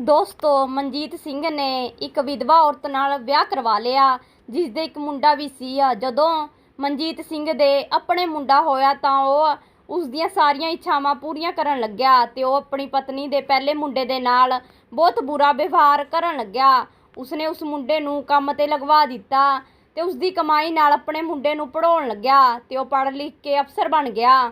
ਦੋਸਤੋ ਮਨਜੀਤ ਸਿੰਘ ਨੇ ਇੱਕ ਵਿਧਵਾ ਔਰਤ ਨਾਲ ਵਿਆਹ ਕਰਵਾ ਲਿਆ ਜਿਸ ਦੇ ਇੱਕ ਮੁੰਡਾ ਵੀ ਸੀ। ਆ ਜਦੋਂ ਮਨਜੀਤ ਸਿੰਘ ਦੇ ਆਪਣੇ ਮੁੰਡਾ ਹੋਇਆ ਤਾਂ ਉਹ ਉਸ ਦੀਆਂ ਸਾਰੀਆਂ ਇੱਛਾਵਾਂ ਪੂਰੀਆਂ ਕਰਨ ਲੱਗਿਆ ਤੇ ਉਹ ਆਪਣੀ ਪਤਨੀ ਦੇ ਪਹਿਲੇ ਮੁੰਡੇ ਦੇ ਨਾਲ ਬਹੁਤ ਬੁਰਾ ਵਿਵਹਾਰ ਕਰਨ ਲੱਗਿਆ। ਉਸਨੇ ਉਸ ਮੁੰਡੇ ਨੂੰ ਕੰਮ ਤੇ ਲਗਵਾ ਦਿੱਤਾ ਤੇ ਉਸ ਦੀ ਕਮਾਈ ਨਾਲ ਆਪਣੇ ਮੁੰਡੇ ਨੂੰ ਪੜਾਉਣ ਲੱਗਿਆ ਤੇ ਉਹ ਪੜ੍ਹ ਲਿਖ ਕੇ ਅਫਸਰ ਬਣ ਗਿਆ।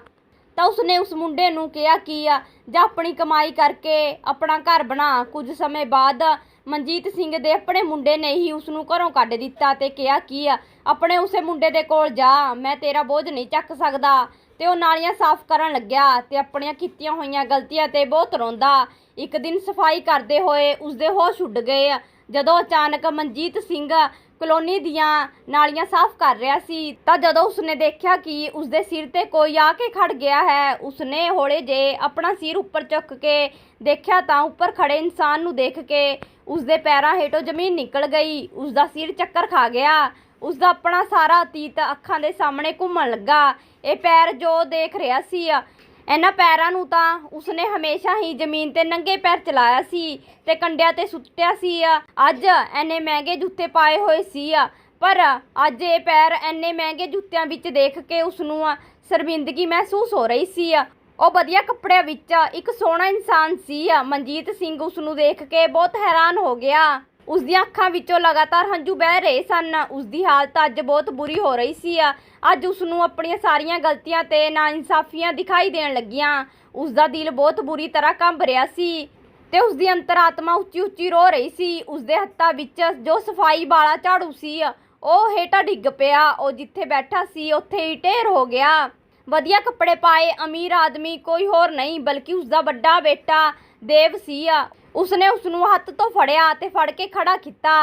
ਤਾਂ ਉਸਨੇ ਉਸ ਮੁੰਡੇ ਨੂੰ ਕਿਹਾ ਕੀ ਆ? ਜਾਂ ਆਪਣੀ ਕਮਾਈ ਕਰਕੇ ਆਪਣਾ ਘਰ ਬਣਾ। ਕੁਝ ਸਮੇਂ ਬਾਅਦ ਮਨਜੀਤ ਸਿੰਘ ਦੇ ਆਪਣੇ ਮੁੰਡੇ ਨੇ ਹੀ ਉਸ ਨੂੰ ਘਰੋਂ ਕੱਢ ਦਿੱਤਾ ਤੇ ਕਿਹਾ ਕੀ ਆ? ਆਪਣੇ ਉਸੇ ਮੁੰਡੇ ਦੇ ਕੋਲ ਜਾ, ਮੈਂ ਤੇਰਾ ਬੋਝ ਨਹੀਂ ਚੱਕ ਸਕਦਾ। ਤੇ ਉਹ ਨਾਲੀਆਂ ਸਾਫ਼ ਕਰਨ ਲੱਗਿਆ ਤੇ ਆਪਣੀਆਂ ਕੀਤੀਆਂ ਹੋਈਆਂ ਗਲਤੀਆਂ ਤੇ ਬਹੁਤ ਰੋਂਦਾ। ਇੱਕ ਦਿਨ ਸਫ਼ਾਈ ਕਰਦੇ ਹੋਏ ਉਸਦੇ ਹੋਸ਼ ਉੱਡ ਗਏ। ਜਦੋਂ ਅਚਾਨਕ ਮਨਜੀਤ ਸਿੰਘ ਕਲੋਨੀ ਦੀਆਂ ਨਾਲੀਆਂ ਸਾਫ਼ ਕਰ ਰਿਹਾ ਸੀ, ਤਾਂ ਜਦੋਂ ਉਸਨੇ ਦੇਖਿਆ ਕਿ ਉਸਦੇ ਸਿਰ ਤੇ ਕੋਈ ਆ ਕੇ ਖੜ ਗਿਆ ਹੈ, ਉਸਨੇ ਹੌਲੇ ਜੇ ਆਪਣਾ ਸਿਰ ਉੱਪਰ ਚੁੱਕ ਕੇ ਦੇਖਿਆ ਤਾਂ ਉੱਪਰ ਖੜੇ ਇਨਸਾਨ ਨੂੰ ਦੇਖ ਕੇ ਉਸਦੇ ਪੈਰਾਂ ਹੇਠੋਂ ਜ਼ਮੀਨ ਨਿਕਲ ਗਈ। ਉਸਦਾ ਸਿਰ ਚੱਕਰ ਖਾ ਗਿਆ। ਉਸਦਾ ਆਪਣਾ ਸਾਰਾ ਅਤੀਤ ਅੱਖਾਂ ਦੇ ਸਾਹਮਣੇ ਘੁੰਮਣ ਲੱਗਾ। ਇਹ ਪੈਰ ਜੋ ਦੇਖ ਰਿਹਾ ਸੀ, ਇਹਨਾਂ ਪੈਰਾਂ ਨੂੰ ਤਾਂ ਉਸਨੇ ਹਮੇਸ਼ਾ ਹੀ ਜ਼ਮੀਨ ਤੇ ਨੰਗੇ ਪੈਰ ਚਲਾਇਆ ਸੀ ਤੇ ਕੰਡਿਆਂ ਤੇ ਸੁੱਟਿਆ ਸੀ। ਅੱਜ ਐਨੇ ਮਹਿੰਗੇ ਜੁੱਤੇ ਪਾਏ ਹੋਏ ਸੀ ਆ ਪਰ ਅੱਜ ਇਹ ਪੈਰ ਐਨੇ ਮਹਿੰਗੇ ਜੁੱਤਿਆਂ ਵਿੱਚ ਦੇਖ ਕੇ ਉਸ ਨੂੰ ਸ਼ਰਮਿੰਦਗੀ ਮਹਿਸੂਸ ਹੋ ਰਹੀ ਸੀ। ਉਹ ਵਧੀਆ ਕੱਪੜਿਆਂ ਵਿੱਚ ਇੱਕ ਸੋਹਣਾ ਇਨਸਾਨ ਸੀ। ਆ ਮਨਜੀਤ ਸਿੰਘ ਉਸ ਨੂੰ ਦੇਖ ਕੇ ਬਹੁਤ ਹੈਰਾਨ ਹੋ ਗਿਆ। ਉਸ ਦੀਆਂ ਅੱਖਾਂ ਵਿੱਚੋਂ ਲਗਾਤਾਰ ਹੰਝੂ ਬਹਿ ਰਹੇ ਸਨ। ਉਸ ਦੀ ਹਾਲਤ ਅੱਜ ਬਹੁਤ ਬੁਰੀ ਹੋ ਰਹੀ ਸੀ। ਅੱਜ ਉਸ ਨੂੰ ਆਪਣੀਆਂ ਸਾਰੀਆਂ ਗਲਤੀਆਂ ਤੇ ਨਾਇਨਸਾਫੀਆਂ ਦਿਖਾਈ ਦੇਣ ਲੱਗੀਆਂ। ਉਸ ਦਾ ਦਿਲ ਬਹੁਤ ਬੁਰੀ ਤਰ੍ਹਾਂ ਕੰਬ ਰਿਹਾ ਸੀ ਤੇ ਉਸ ਦੀ ਅੰਤਰਾਤਮਾ ਉੱਚੀ ਉੱਚੀ ਰੋ ਰਹੀ ਸੀ। ਉਸ ਦੇ ਹੱਥਾਂ ਵਿੱਚ ਜੋ ਸਫ਼ਾਈ ਵਾਲਾ ਝਾੜੂ ਸੀ, ਉਹ ਹੇਠਾਂ ਡਿੱਗ ਪਿਆ। ਉਹ ਜਿੱਥੇ ਬੈਠਾ ਸੀ, ਉੱਥੇ ਹੀ ਢੇਰ ਹੋ ਗਿਆ। ਵਧੀਆ ਕੱਪੜੇ ਪਾਏ, ਅਮੀਰ ਆਦਮੀ ਕੋਈ ਹੋਰ ਨਹੀਂ, ਬਲਕਿ ਉਸ ਦਾ ਵੱਡਾ ਬੇਟਾ ਦੇਵ ਸੀ। ਆ ਉਸਨੇ ਉਸ ਨੂੰ ਹੱਥ ਤੋਂ ਫੜਿਆ ਤੇ ਫੜ ਕੇ ਖੜਾ ਕੀਤਾ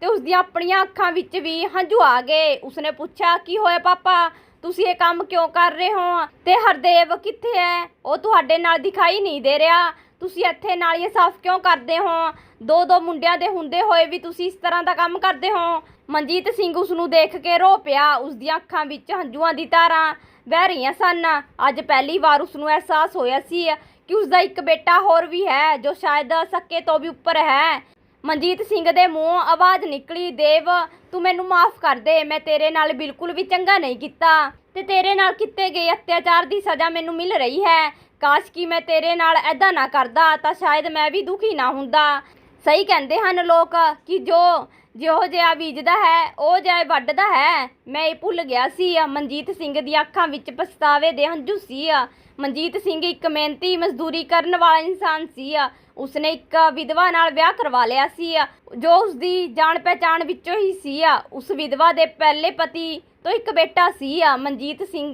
ਤੇ ਉਸ ਦੀਆਂ ਆਪਣੀਆਂ ਅੱਖਾਂ ਵਿੱਚ ਵੀ ਹੰਝੂ ਆ ਗਏ। ਉਸਨੇ ਪੁੱਛਿਆ, ਕੀ ਹੋਇਆ ਪਾਪਾ? ਤੁਸੀਂ ਇਹ ਕੰਮ ਕਿਉਂ ਕਰ ਰਹੇ ਹੋ? ਤੇ ਹਰਦੇਵ ਕਿੱਥੇ ਹੈ ਉਹ ਤੁਹਾਡੇ ਨਾਲ ਦਿਖਾਈ ਨਹੀਂ ਦੇ ਰਿਹਾ। ਤੁਸੀਂ ਇੱਥੇ ਨਾਲੀਆਂ ਸਾਫ਼ ਕਿਉਂ ਕਰਦੇ ਹੋ? ਦੋ ਦੋ ਮੁੰਡਿਆਂ ਦੇ ਹੁੰਦੇ ਹੋਏ ਵੀ ਤੁਸੀਂ ਇਸ ਤਰ੍ਹਾਂ ਦਾ ਕੰਮ ਕਰਦੇ ਹੋ? ਮਨਜੀਤ ਸਿੰਘ ਉਸ ਨੂੰ ਦੇਖ ਕੇ ਰੋ ਪਿਆ। ਉਸ ਦੀਆਂ ਅੱਖਾਂ ਵਿੱਚ ਹੰਝੂਆਂ ਦੀ ਧਾਰਾਂ ਵਹਿ ਰਹੀਆਂ ਸਨ। ਅੱਜ ਪਹਿਲੀ ਵਾਰ ਉਸ ਨੂੰ ਅਹਿਸਾਸ ਹੋਇਆ ਸੀ ਕਿ ਉਸ ਦਾ ਇੱਕ ਬੇਟਾ ਹੋਰ ਵੀ ਹੈ, ਜੋ ਸ਼ਾਇਦ ਸੱਕੇ ਤੋਂ ਵੀ ਉੱਪਰ ਹੈ। ਮਨਜੀਤ ਸਿੰਘ ਦੇ ਮੂੰਹੋਂ ਆਵਾਜ਼ ਨਿਕਲੀ, ਦੇਵ, ਤੂੰ ਮੈਨੂੰ ਮਾਫ ਕਰ ਦੇ, ਮੈਂ ਤੇਰੇ ਨਾਲ ਬਿਲਕੁਲ ਵੀ ਚੰਗਾ ਨਹੀਂ ਕੀਤਾ। ਤੇ ਤੇਰੇ ਨਾਲ ਕੀਤੇ ਗਏ ਅਤਿਆਚਾਰ ਦੀ ਸਜ਼ਾ ਮੈਨੂੰ ਮਿਲ ਰਹੀ ਹੈ। ਕਾਸ਼ ਕਿ ਮੈਂ ਤੇਰੇ ਨਾਲ ਐਦਾਂ ਨਾ ਕਰਦਾ, ਤਾਂ ਸ਼ਾਇਦ ਮੈਂ ਵੀ ਦੁਖੀ ਨਾ ਹੁੰਦਾ। ਸਹੀ ਕਹਿੰਦੇ ਹਨ ਲੋਕ ਕਿ ਜੋ ਜਿਹੋ ਜਿਹਾ ਬੀਜਦਾ ਹੈ, ਉਹ ਜਿਹਾ ਵੱਢਦਾ ਹੈ, ਮੈਂ ਇਹ ਭੁੱਲ ਗਿਆ ਸੀ ਆ, ਮਨਜੀਤ ਸਿੰਘ ਦੀਆਂ ਅੱਖਾਂ ਵਿੱਚ ਪਛਤਾਵੇ ਦੇ ਹੰਝੂ ਸੀ ਆ। ਮਨਜੀਤ ਸਿੰਘ ਇੱਕ ਮਿਹਨਤੀ, ਮਜ਼ਦੂਰੀ ਕਰਨ ਵਾਲਾ ਇਨਸਾਨ ਸੀ ਆ। ਉਸਨੇ ਇੱਕ ਵਿਧਵਾ ਨਾਲ ਵਿਆਹ ਕਰਵਾ ਲਿਆ ਸੀ ਆ, ਜੋ ਉਸਦੀ ਜਾਣ ਪਹਿਚਾਣ ਵਿੱਚੋਂ ਹੀ ਸੀ ਆ। ਉਸ ਵਿਧਵਾ ਦੇ ਪਹਿਲੇ ਪਤੀ ਤੋਂ ਇੱਕ ਬੇਟਾ ਸੀ ਆ, ਮਨਜੀਤ ਸਿੰਘ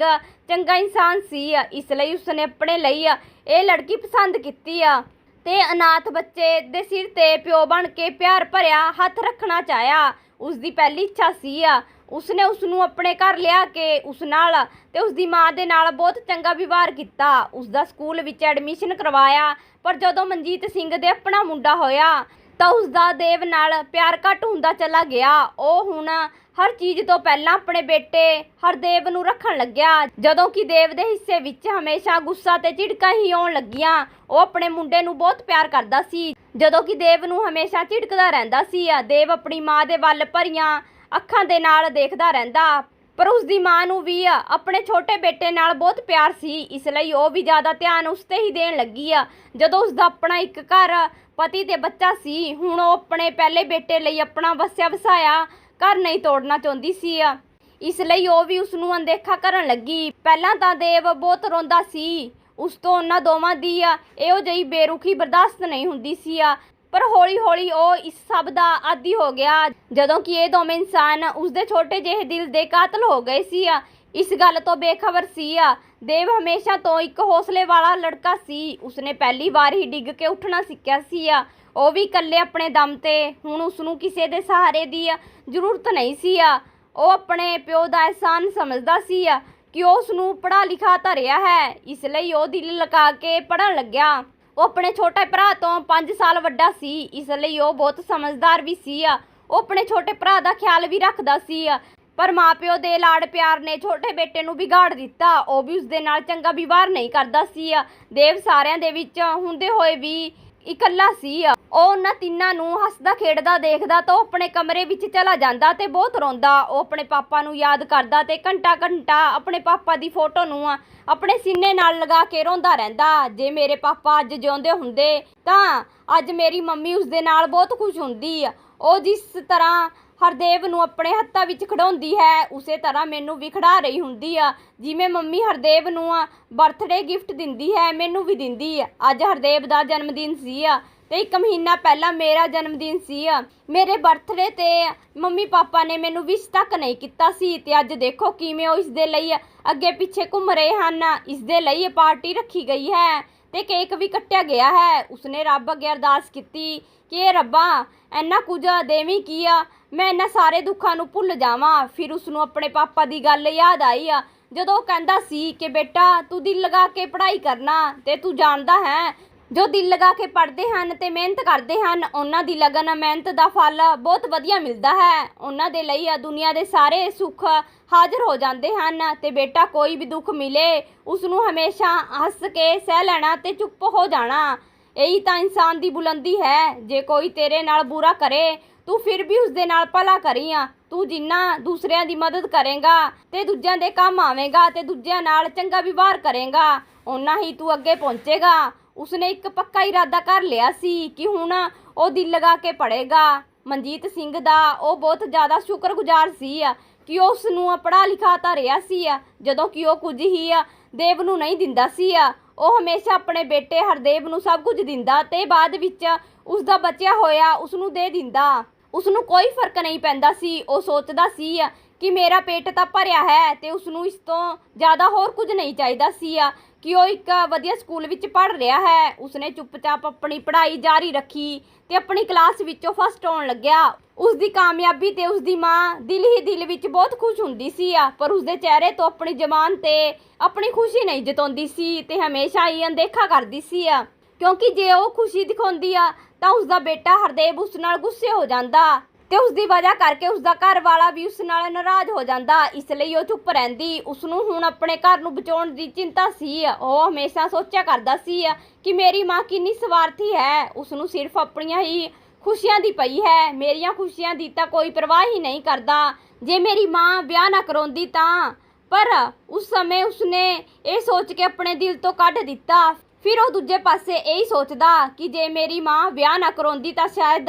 ਚੰਗਾ ਇਨਸਾਨ ਸੀ ਆ। ਇਸ ਲਈ ਉਸਨੇ ਆਪਣੇ ਲਈ ਆ, ਇਹ ਲੜਕੀ ਪਸੰਦ ਕੀਤੀ ਆ। ਤੇ ਅਨਾਥ ਬੱਚੇ ਦੇ ਸਿਰ ਤੇ ਪਿਓ ਬਣ ਕੇ ਪਿਆਰ ਭਰਿਆ, ਹੱਥ ਰੱਖਣਾ ਚਾਹਿਆ। ਉਸ ਦੀ ਪਹਿਲੀ ਇੱਛਾ ਸੀ ਆ। ਉਸਨੇ ਉਸ ਨੂੰ ਆਪਣੇ ਘਰ ਲਿਆ ਕੇ ਉਸ ਨਾਲ ਤੇ ਉਸ ਦੀ ਮਾਂ ਦੇ ਨਾਲ ਬਹੁਤ ਚੰਗਾ ਵਿਵਹਾਰ ਕੀਤਾ। ਉਸ ਦਾ ਸਕੂਲ ਵਿੱਚ ਐਡਮਿਸ਼ਨ ਕਰਵਾਇਆ, ਪਰ ਜਦੋਂ ਮਨਜੀਤ ਸਿੰਘ ਦੇ ਆਪਣਾ ਮੁੰਡਾ ਹੋਇਆ ਤਾਂ ਉਸ ਦਾ ਦੇਵ ਨਾਲ ਪਿਆਰ ਘੱਟ ਹੁੰਦਾ ਚਲਾ ਗਿਆ। ਉਹ ਹੁਣ ਹਰ ਚੀਜ਼ ਤੋਂ ਪਹਿਲਾਂ ਆਪਣੇ ਬੇਟੇ ਹਰਦੇਵ ਨੂੰ ਰੱਖਣ ਲੱਗਿਆ। ਜਦੋਂ ਕਿ ਦੇਵ ਦੇ ਹਿੱਸੇ ਵਿੱਚ ਹਮੇਸ਼ਾ ਗੁੱਸਾ ਤੇ ਝਿੜਕਾਂ ਹੀ ਆਉਣ ਲੱਗੀਆਂ। ਉਹ ਆਪਣੇ ਮੁੰਡੇ ਨੂੰ ਬਹੁਤ ਪਿਆਰ ਕਰਦਾ ਸੀ। ਜਦੋਂ ਕਿ ਦੇਵ ਨੂੰ ਹਮੇਸ਼ਾ ਝਿੜਕਦਾ ਰਹਿੰਦਾ ਸੀ, ਦੇਵ ਆਪਣੀ ਮਾਂ ਦੇ ਵੱਲ ਭਰੀਆਂ ਅੱਖਾਂ ਦੇ ਨਾਲ ਦੇਖਦਾ ਰਹਿੰਦਾ। ਪਰ ਉਸ ਦੀ ਮਾਂ ਨੂੰ ਵੀ ਆ, ਆਪਣੇ ਛੋਟੇ ਬੇਟੇ ਨਾਲ ਬਹੁਤ ਪਿਆਰ ਸੀ, ਇਸ ਲਈ ਉਹ ਵੀ ਜ਼ਿਆਦਾ ਧਿਆਨ ਉਸ ਤੇ ਹੀ ਦੇਣ ਲੱਗੀ ਆ। ਜਦੋਂ ਉਸ ਦਾ ਆਪਣਾ ਇੱਕ ਘਰ, ਪਤੀ ਤੇ ਬੱਚਾ ਸੀ, ਹੁਣ ਉਹ ਆਪਣੇ ਪਹਿਲੇ ਬੇਟੇ ਲਈ ਆਪਣਾ ਵਸਿਆ ਵਸਾਇਆ ਘਰ ਨਹੀਂ ਤੋੜਨਾ ਚਾਹੁੰਦੀ ਸੀ ਆ। ਇਸ ਲਈ ਉਹ ਵੀ ਉਸ ਨੂੰ ਅਣਦੇਖਾ ਕਰਨ ਲੱਗੀ। ਪਹਿਲਾਂ ਤਾਂ ਦੇਵ ਬਹੁਤ ਰੋਂਦਾ ਸੀ, ਉਸ ਤੋਂ ਉਹਨਾਂ ਦੋਵਾਂ ਦੀ ਆ, ਇਹੋ ਜਿਹੀ ਬੇਰੁਖੀ ਬਰਦਾਸ਼ਤ ਨਹੀਂ ਹੁੰਦੀ ਸੀ ਆ। ਪਰ ਹੌਲੀ ਹੌਲੀ ਉਹ ਇਸ ਸਭ ਦਾ ਆਦੀ ਹੋ ਗਿਆ। ਜਦੋਂ ਕਿ ਇਹ ਦੋਵੇਂ ਇਨਸਾਨ ਉਸਦੇ ਛੋਟੇ ਜਿਹੇ ਦਿਲ ਦੇ ਕਾਤਲ ਹੋ ਗਏ ਸੀ ਆ। ਇਸ ਗੱਲ ਤੋਂ ਬੇਖਬਰ ਸੀ ਆ। ਦੇਵ ਹਮੇਸ਼ਾ ਤੋਂ ਇੱਕ ਹੌਸਲੇ ਵਾਲਾ ਲੜਕਾ ਸੀ। ਉਸਨੇ ਪਹਿਲੀ ਵਾਰ ਹੀ ਡਿੱਗ ਕੇ ਉੱਠਣਾ ਸਿੱਖਿਆ ਸੀ ਆ। ਉਹ ਵੀ ਇਕੱਲੇ ਆਪਣੇ ਦਮ ਤੇ। ਹੁਣ ਉਸ ਨੂੰ ਕਿਸੇ ਦੇ ਸਹਾਰੇ ਦੀ ਜ਼ਰੂਰਤ ਨਹੀਂ ਸੀ ਆ। ਉਹ ਆਪਣੇ ਪਿਓ ਦਾ ਅਹਿਸਾਨ ਸਮਝਦਾ ਸੀ ਆ ਕਿ ਉਹ ਉਸ ਨੂੰ ਪੜਾ ਲਿਖਾ ਧਰਿਆ ਹੈ। ਇਸ ਲਈ ਉਹ ਦਿਲ ਲਗਾ ਕੇ ਪੜਨ ਲੱਗਿਆ। ਉਹ ਆਪਣੇ ਛੋਟੇ ਭਰਾ ਤੋਂ 5 ਸਾਲ ਵੱਡਾ ਸੀ, ਇਸ ਲਈ ਉਹ ਬਹੁਤ ਸਮਝਦਾਰ ਵੀ ਸੀ ਆ। ਉਹ ਆਪਣੇ ਛੋਟੇ ਭਰਾ ਦਾ ਖਿਆਲ ਵੀ ਰੱਖਦਾ ਸੀ ਆ। ਪਰ ਮਾਪਿਓ ਦੇ ਲਾੜ ਪਿਆਰ ਨੇ ਛੋਟੇ ਬੇਟੇ ਨੂੰ ਵਿਗਾੜ ਦਿੱਤਾ। ਉਹ ਵੀ ਉਸਦੇ ਨਾਲ ਚੰਗਾ ਵਿਵਹਾਰ ਨਹੀਂ ਕਰਦਾ ਸੀ ਆ। ਦੇਵ ਸਾਰਿਆਂ ਦੇ ਵਿੱਚ ਹੁੰਦੇ ਹੋਏ ਵੀ ਇਕੱਲਾ ਸੀ ਆ। ਉਹ ਉਹਨਾਂ ਤਿੰਨਾਂ ਨੂੰ ਹੱਸਦਾ, ਖੇਡਦਾ, ਦੇਖਦਾ ਤਾਂ ਉਹ ਆਪਣੇ ਕਮਰੇ ਵਿੱਚ ਚਲਾ ਜਾਂਦਾ ਤੇ ਬਹੁਤ ਰੋਂਦਾ। ਉਹ ਆਪਣੇ ਪਾਪਾ ਨੂੰ ਯਾਦ ਕਰਦਾ ਤੇ ਘੰਟਾ ਘੰਟਾ ਆਪਣੇ ਪਾਪਾ ਦੀ ਫੋਟੋ ਨੂੰ ਆਪਣੇ ਸੀਨੇ ਨਾਲ ਲਗਾ ਕੇ ਰੋਂਦਾ ਰਹਿੰਦਾ। ਜੇ ਮੇਰੇ ਪਾਪਾ ਅੱਜ ਜਿਉਂਦੇ ਹੁੰਦੇ ਤਾਂ ਅੱਜ ਮੇਰੀ ਮੰਮੀ ਉਸਦੇ ਨਾਲ ਬਹੁਤ ਖੁਸ਼ ਹੁੰਦੀ ਆ। ਉਹ ਜਿਸ ਤਰ੍ਹਾਂ ਹਰਦੇਵ ਨੂੰ ਆਪਣੇ ਹੱਥਾਂ ਵਿੱਚ ਖਿਡਾਉਂਦੀ ਹੈ, ਉਸੇ ਤਰ੍ਹਾਂ ਮੈਨੂੰ ਵੀ ਖਿਡਾ ਰਹੀ ਹੁੰਦੀ ਆ। ਜਿਵੇਂ ਮੰਮੀ ਹਰਦੇਵ ਨੂੰ ਬਰਥਡੇ ਗਿਫਟ ਦਿੰਦੀ ਹੈ, ਮੈਨੂੰ ਵੀ ਦਿੰਦੀ ਆ। ਅੱਜ ਹਰਦੇਵ ਦਾ ਜਨਮ ਦਿਨ ਸੀ ਆ। ਤੇ ਇੱਕ ਮਹੀਨਾ ਪਹਿਲਾਂ ਮੇਰਾ ਜਨਮ ਦਿਨ ਸੀ ਮੇਰੇ ਬਰਥਡੇ ਤੇ ਮੰਮੀ ਪਾਪਾ ਨੇ ਮੈਨੂੰ ਵਿਸ਼ ਤੱਕ ਨਹੀਂ ਕੀਤਾ ਸੀ ਤੇ ਅੱਜ ਦੇਖੋ ਕਿਵੇਂ ਉਹ ਇਸ ਦੇ ਲਈ ਅੱਗੇ ਪਿੱਛੇ ਘੁੰਮ ਰਹੇ ਹਨ। ਇਸ ਦੇ ਲਈ ਇਹ ਪਾਰਟੀ ਰੱਖੀ ਗਈ ਹੈ ਤੇ ਕੇਕ ਵੀ ਕੱਟਿਆ ਗਿਆ ਹੈ। ਉਸਨੇ ਰੱਬ ਅੱਗੇ ਅਰਦਾਸ ਕੀਤੀ ਕਿ ਇਹ ਰੱਬਾ, ਇੰਨਾ ਕੁਝ ਦੇਵੀਂ ਕੀ ਆ? ਮੈਂ ਇਹਨਾਂ ਸਾਰੇ ਦੁੱਖਾਂ ਨੂੰ ਭੁੱਲ ਜਾਵਾਂ। ਫਿਰ ਉਸ ਨੂੰ ਆਪਣੇ ਪਾਪਾ ਦੀ ਗੱਲ ਯਾਦ ਆਈ ਆ। ਜਦੋਂ ਉਹ ਕਹਿੰਦਾ ਸੀ ਕਿ ਬੇਟਾ, ਤੂੰ ਦਿਲ ਲਗਾ ਕੇ ਪੜ੍ਹਾਈ ਕਰਨਾ ਤੇ ਤੂੰ ਜਾਣਦਾ ਹੈ ਜੋ ਦਿਲ ਲਗਾ ਕੇ ਪੜ੍ਹਦੇ ਹਨ ਤੇ ਮਿਹਨਤ ਕਰਦੇ ਹਨ, ਉਹਨਾਂ ਦੀ ਲਗਨ, ਮਿਹਨਤ ਦਾ ਫਲ ਬਹੁਤ ਵਧੀਆ ਮਿਲਦਾ ਹੈ। ਉਹਨਾਂ ਦੇ ਲਈ ਆ ਦੁਨੀਆ ਦੇ ਸਾਰੇ ਸੁੱਖ ਹਾਜ਼ਰ ਹੋ ਜਾਂਦੇ ਹਨ ਤੇ ਬੇਟਾ ਕੋਈ ਵੀ ਦੁੱਖ ਮਿਲੇ ਉਸ ਨੂੰ ਹਮੇਸ਼ਾ ਹੱਸ ਕੇ ਸਹਿ ਲੈਣਾ ਤੇ ਚੁੱਪ ਹੋ ਜਾਣਾ। ਇਹੀ ਤਾਂ ਇਨਸਾਨ ਦੀ ਬੁਲੰਦੀ ਹੈ, ਜੇ ਕੋਈ ਤੇਰੇ ਨਾਲ ਬੁਰਾ ਕਰੇ, ਤੂੰ ਫਿਰ ਵੀ ਉਸ ਦੇ ਨਾਲ ਭਲਾ ਕਰੀਆਂ ਤੂੰ ਜਿੰਨਾ ਦੂਸਰਿਆਂ ਦੀ ਮਦਦ ਕਰੇਗਾ, ਤੇ ਦੂਜਿਆਂ ਦੇ ਕੰਮ ਆਵੇਂਗਾ, ਤੇ ਦੂਜਿਆਂ ਨਾਲ ਚੰਗਾ ਵਿਵਹਾਰ ਕਰੇਗਾ, ਓਨਾ ਹੀ ਤੂੰ ਅੱਗੇ ਪਹੁੰਚੇਗਾ। ਉਸਨੇ ਇੱਕ ਪੱਕਾ ਇਰਾਦਾ ਕਰ ਲਿਆ ਸੀ ਕਿ ਹੁਣ ਉਹ ਦਿਲ ਲਗਾ ਕੇ ਪੜ੍ਹੇਗਾ। ਮਨਜੀਤ ਸਿੰਘ ਦਾ ਉਹ ਬਹੁਤ ਜ਼ਿਆਦਾ ਸ਼ੁਕਰਗੁਜ਼ਾਰ ਸੀ ਕਿ ਉਹ ਉਸ ਨੂੰ ਪੜ੍ਹਾ ਲਿਖਾ ਤਾਂ ਰਿਹਾ ਸੀ ਆ, ਜਦੋਂ ਕਿ ਉਹ ਕੁਝ ਹੀ ਦੇਵ ਨੂੰ ਨਹੀਂ ਦਿੰਦਾ ਸੀ ਆ। ਉਹ ਹਮੇਸ਼ਾ ਆਪਣੇ ਬੇਟੇ ਹਰਦੇਵ ਨੂੰ ਸਭ ਕੁਝ ਦਿੰਦਾ ਤੇ ਬਾਅਦ ਵਿੱਚ ਉਸ ਦਾ ਬਚਿਆ ਹੋਇਆ ਉਸ ਨੂੰ ਦੇ ਦਿੰਦਾ। ਉਸ ਨੂੰ ਕੋਈ ਫ਼ਰਕ ਨਹੀਂ ਪੈਂਦਾ ਸੀ। ਉਹ ਸੋਚਦਾ ਸੀ ਕਿ ਮੇਰਾ ਪੇਟ ਤਾਂ ਭਰਿਆ ਹੈ ਤੇ ਉਸ ਨੂੰ ਇਸ ਤੋਂ ਜ਼ਿਆਦਾ ਹੋਰ ਕੁਝ ਨਹੀਂ ਚਾਹੀਦਾ ਸੀ ਆ। ਕਿ ਉਹ ਇੱਕ ਵਧੀਆ ਸਕੂਲ ਵਿੱਚ ਪੜ੍ਹ ਰਿਹਾ ਹੈ। ਉਸਨੇ ਚੁੱਪਚਾਪ ਆਪਣੀ ਪੜ੍ਹਾਈ ਜਾਰੀ ਰੱਖੀ ਤੇ ਆਪਣੀ ਕਲਾਸ ਵਿੱਚੋਂ ਫਸਟ ਆਉਣ ਲੱਗਿਆ। ਉਸ ਦੀ ਕਾਮਯਾਬੀ ਤੇ ਉਸ ਦੀ ਮਾਂ ਦਿਲ ਹੀ ਦਿਲ ਵਿੱਚ ਬਹੁਤ ਖੁਸ਼ ਹੁੰਦੀ ਸੀ ਆ, ਪਰ ਉਸ ਦੇ ਚਿਹਰੇ ਤੋਂ ਆਪਣੀ ਜ਼ਬਾਨ ਤੇ ਆਪਣੀ ਖੁਸ਼ੀ ਨਹੀਂ ਜਤਾਉਂਦੀ ਸੀ ਤੇ ਹਮੇਸ਼ਾ ਹੀ ਅਣਦੇਖਾ ਕਰਦੀ ਸੀ ਆ। ਕਿਉਂਕਿ ਜੇ ਉਹ ਖੁਸ਼ੀ ਦਿਖਾਉਂਦੀ ਆ, ਤਾਂ ਉਸ ਦਾ ਬੇਟਾ ਹਰਦੇਵ ਉਸ ਨਾਲ ਗੁੱਸੇ ਹੋ ਜਾਂਦਾ। ਤੇ ਉਸ ਦੀ ਵਜ੍ਹਾ ਕਰਕੇ ਉਸ ਦਾ ਘਰ ਵਾਲਾ ਵੀ ਉਸ ਨਾਲ ਨਾਰਾਜ਼ ਹੋ ਜਾਂਦਾ। ਇਸ ਲਈ ਉਹ ਚੁੱਪ ਰਹਿੰਦੀ। ਉਸ ਨੂੰ ਹੁਣ ਆਪਣੇ ਘਰ ਨੂੰ ਬਚਾਉਣ ਦੀ ਚਿੰਤਾ ਸੀ। ਉਹ ਹਮੇਸ਼ਾ ਸੋਚਿਆ ਕਰਦਾ ਸੀ ਕਿ ਮੇਰੀ ਮਾਂ ਕਿੰਨੀ ਸਵਾਰਥੀ ਹੈ। ਉਸ ਨੂੰ ਸਿਰਫ ਆਪਣੀਆਂ ਹੀ ਖੁਸ਼ੀਆਂ ਦੀ ਪਈ ਹੈ। ਮੇਰੀਆਂ ਖੁਸ਼ੀਆਂ ਦੀ ਤਾਂ ਕੋਈ ਪਰਵਾਹ ਹੀ ਨਹੀਂ ਕਰਦਾ। ਜੇ ਮੇਰੀ ਮਾਂ ਵਿਆਹ ਨਾ ਕਰਾਉਂਦੀ ਤਾਂ? ਪਰ ਉਸ ਸਮੇਂ ਉਸਨੇ ਇਹ ਸੋਚ ਕੇ ਆਪਣੇ ਦਿਲ ਤੋਂ ਕੱਢ ਦਿੱਤਾ। ਫਿਰ ਉਹ ਦੂਜੇ ਪਾਸੇ ਇਹੀ ਸੋਚਦਾ ਕਿ ਜੇ ਮੇਰੀ ਮਾਂ ਵਿਆਹ ਨਾ ਕਰਾਉਂਦੀ ਤਾਂ ਸ਼ਾਇਦ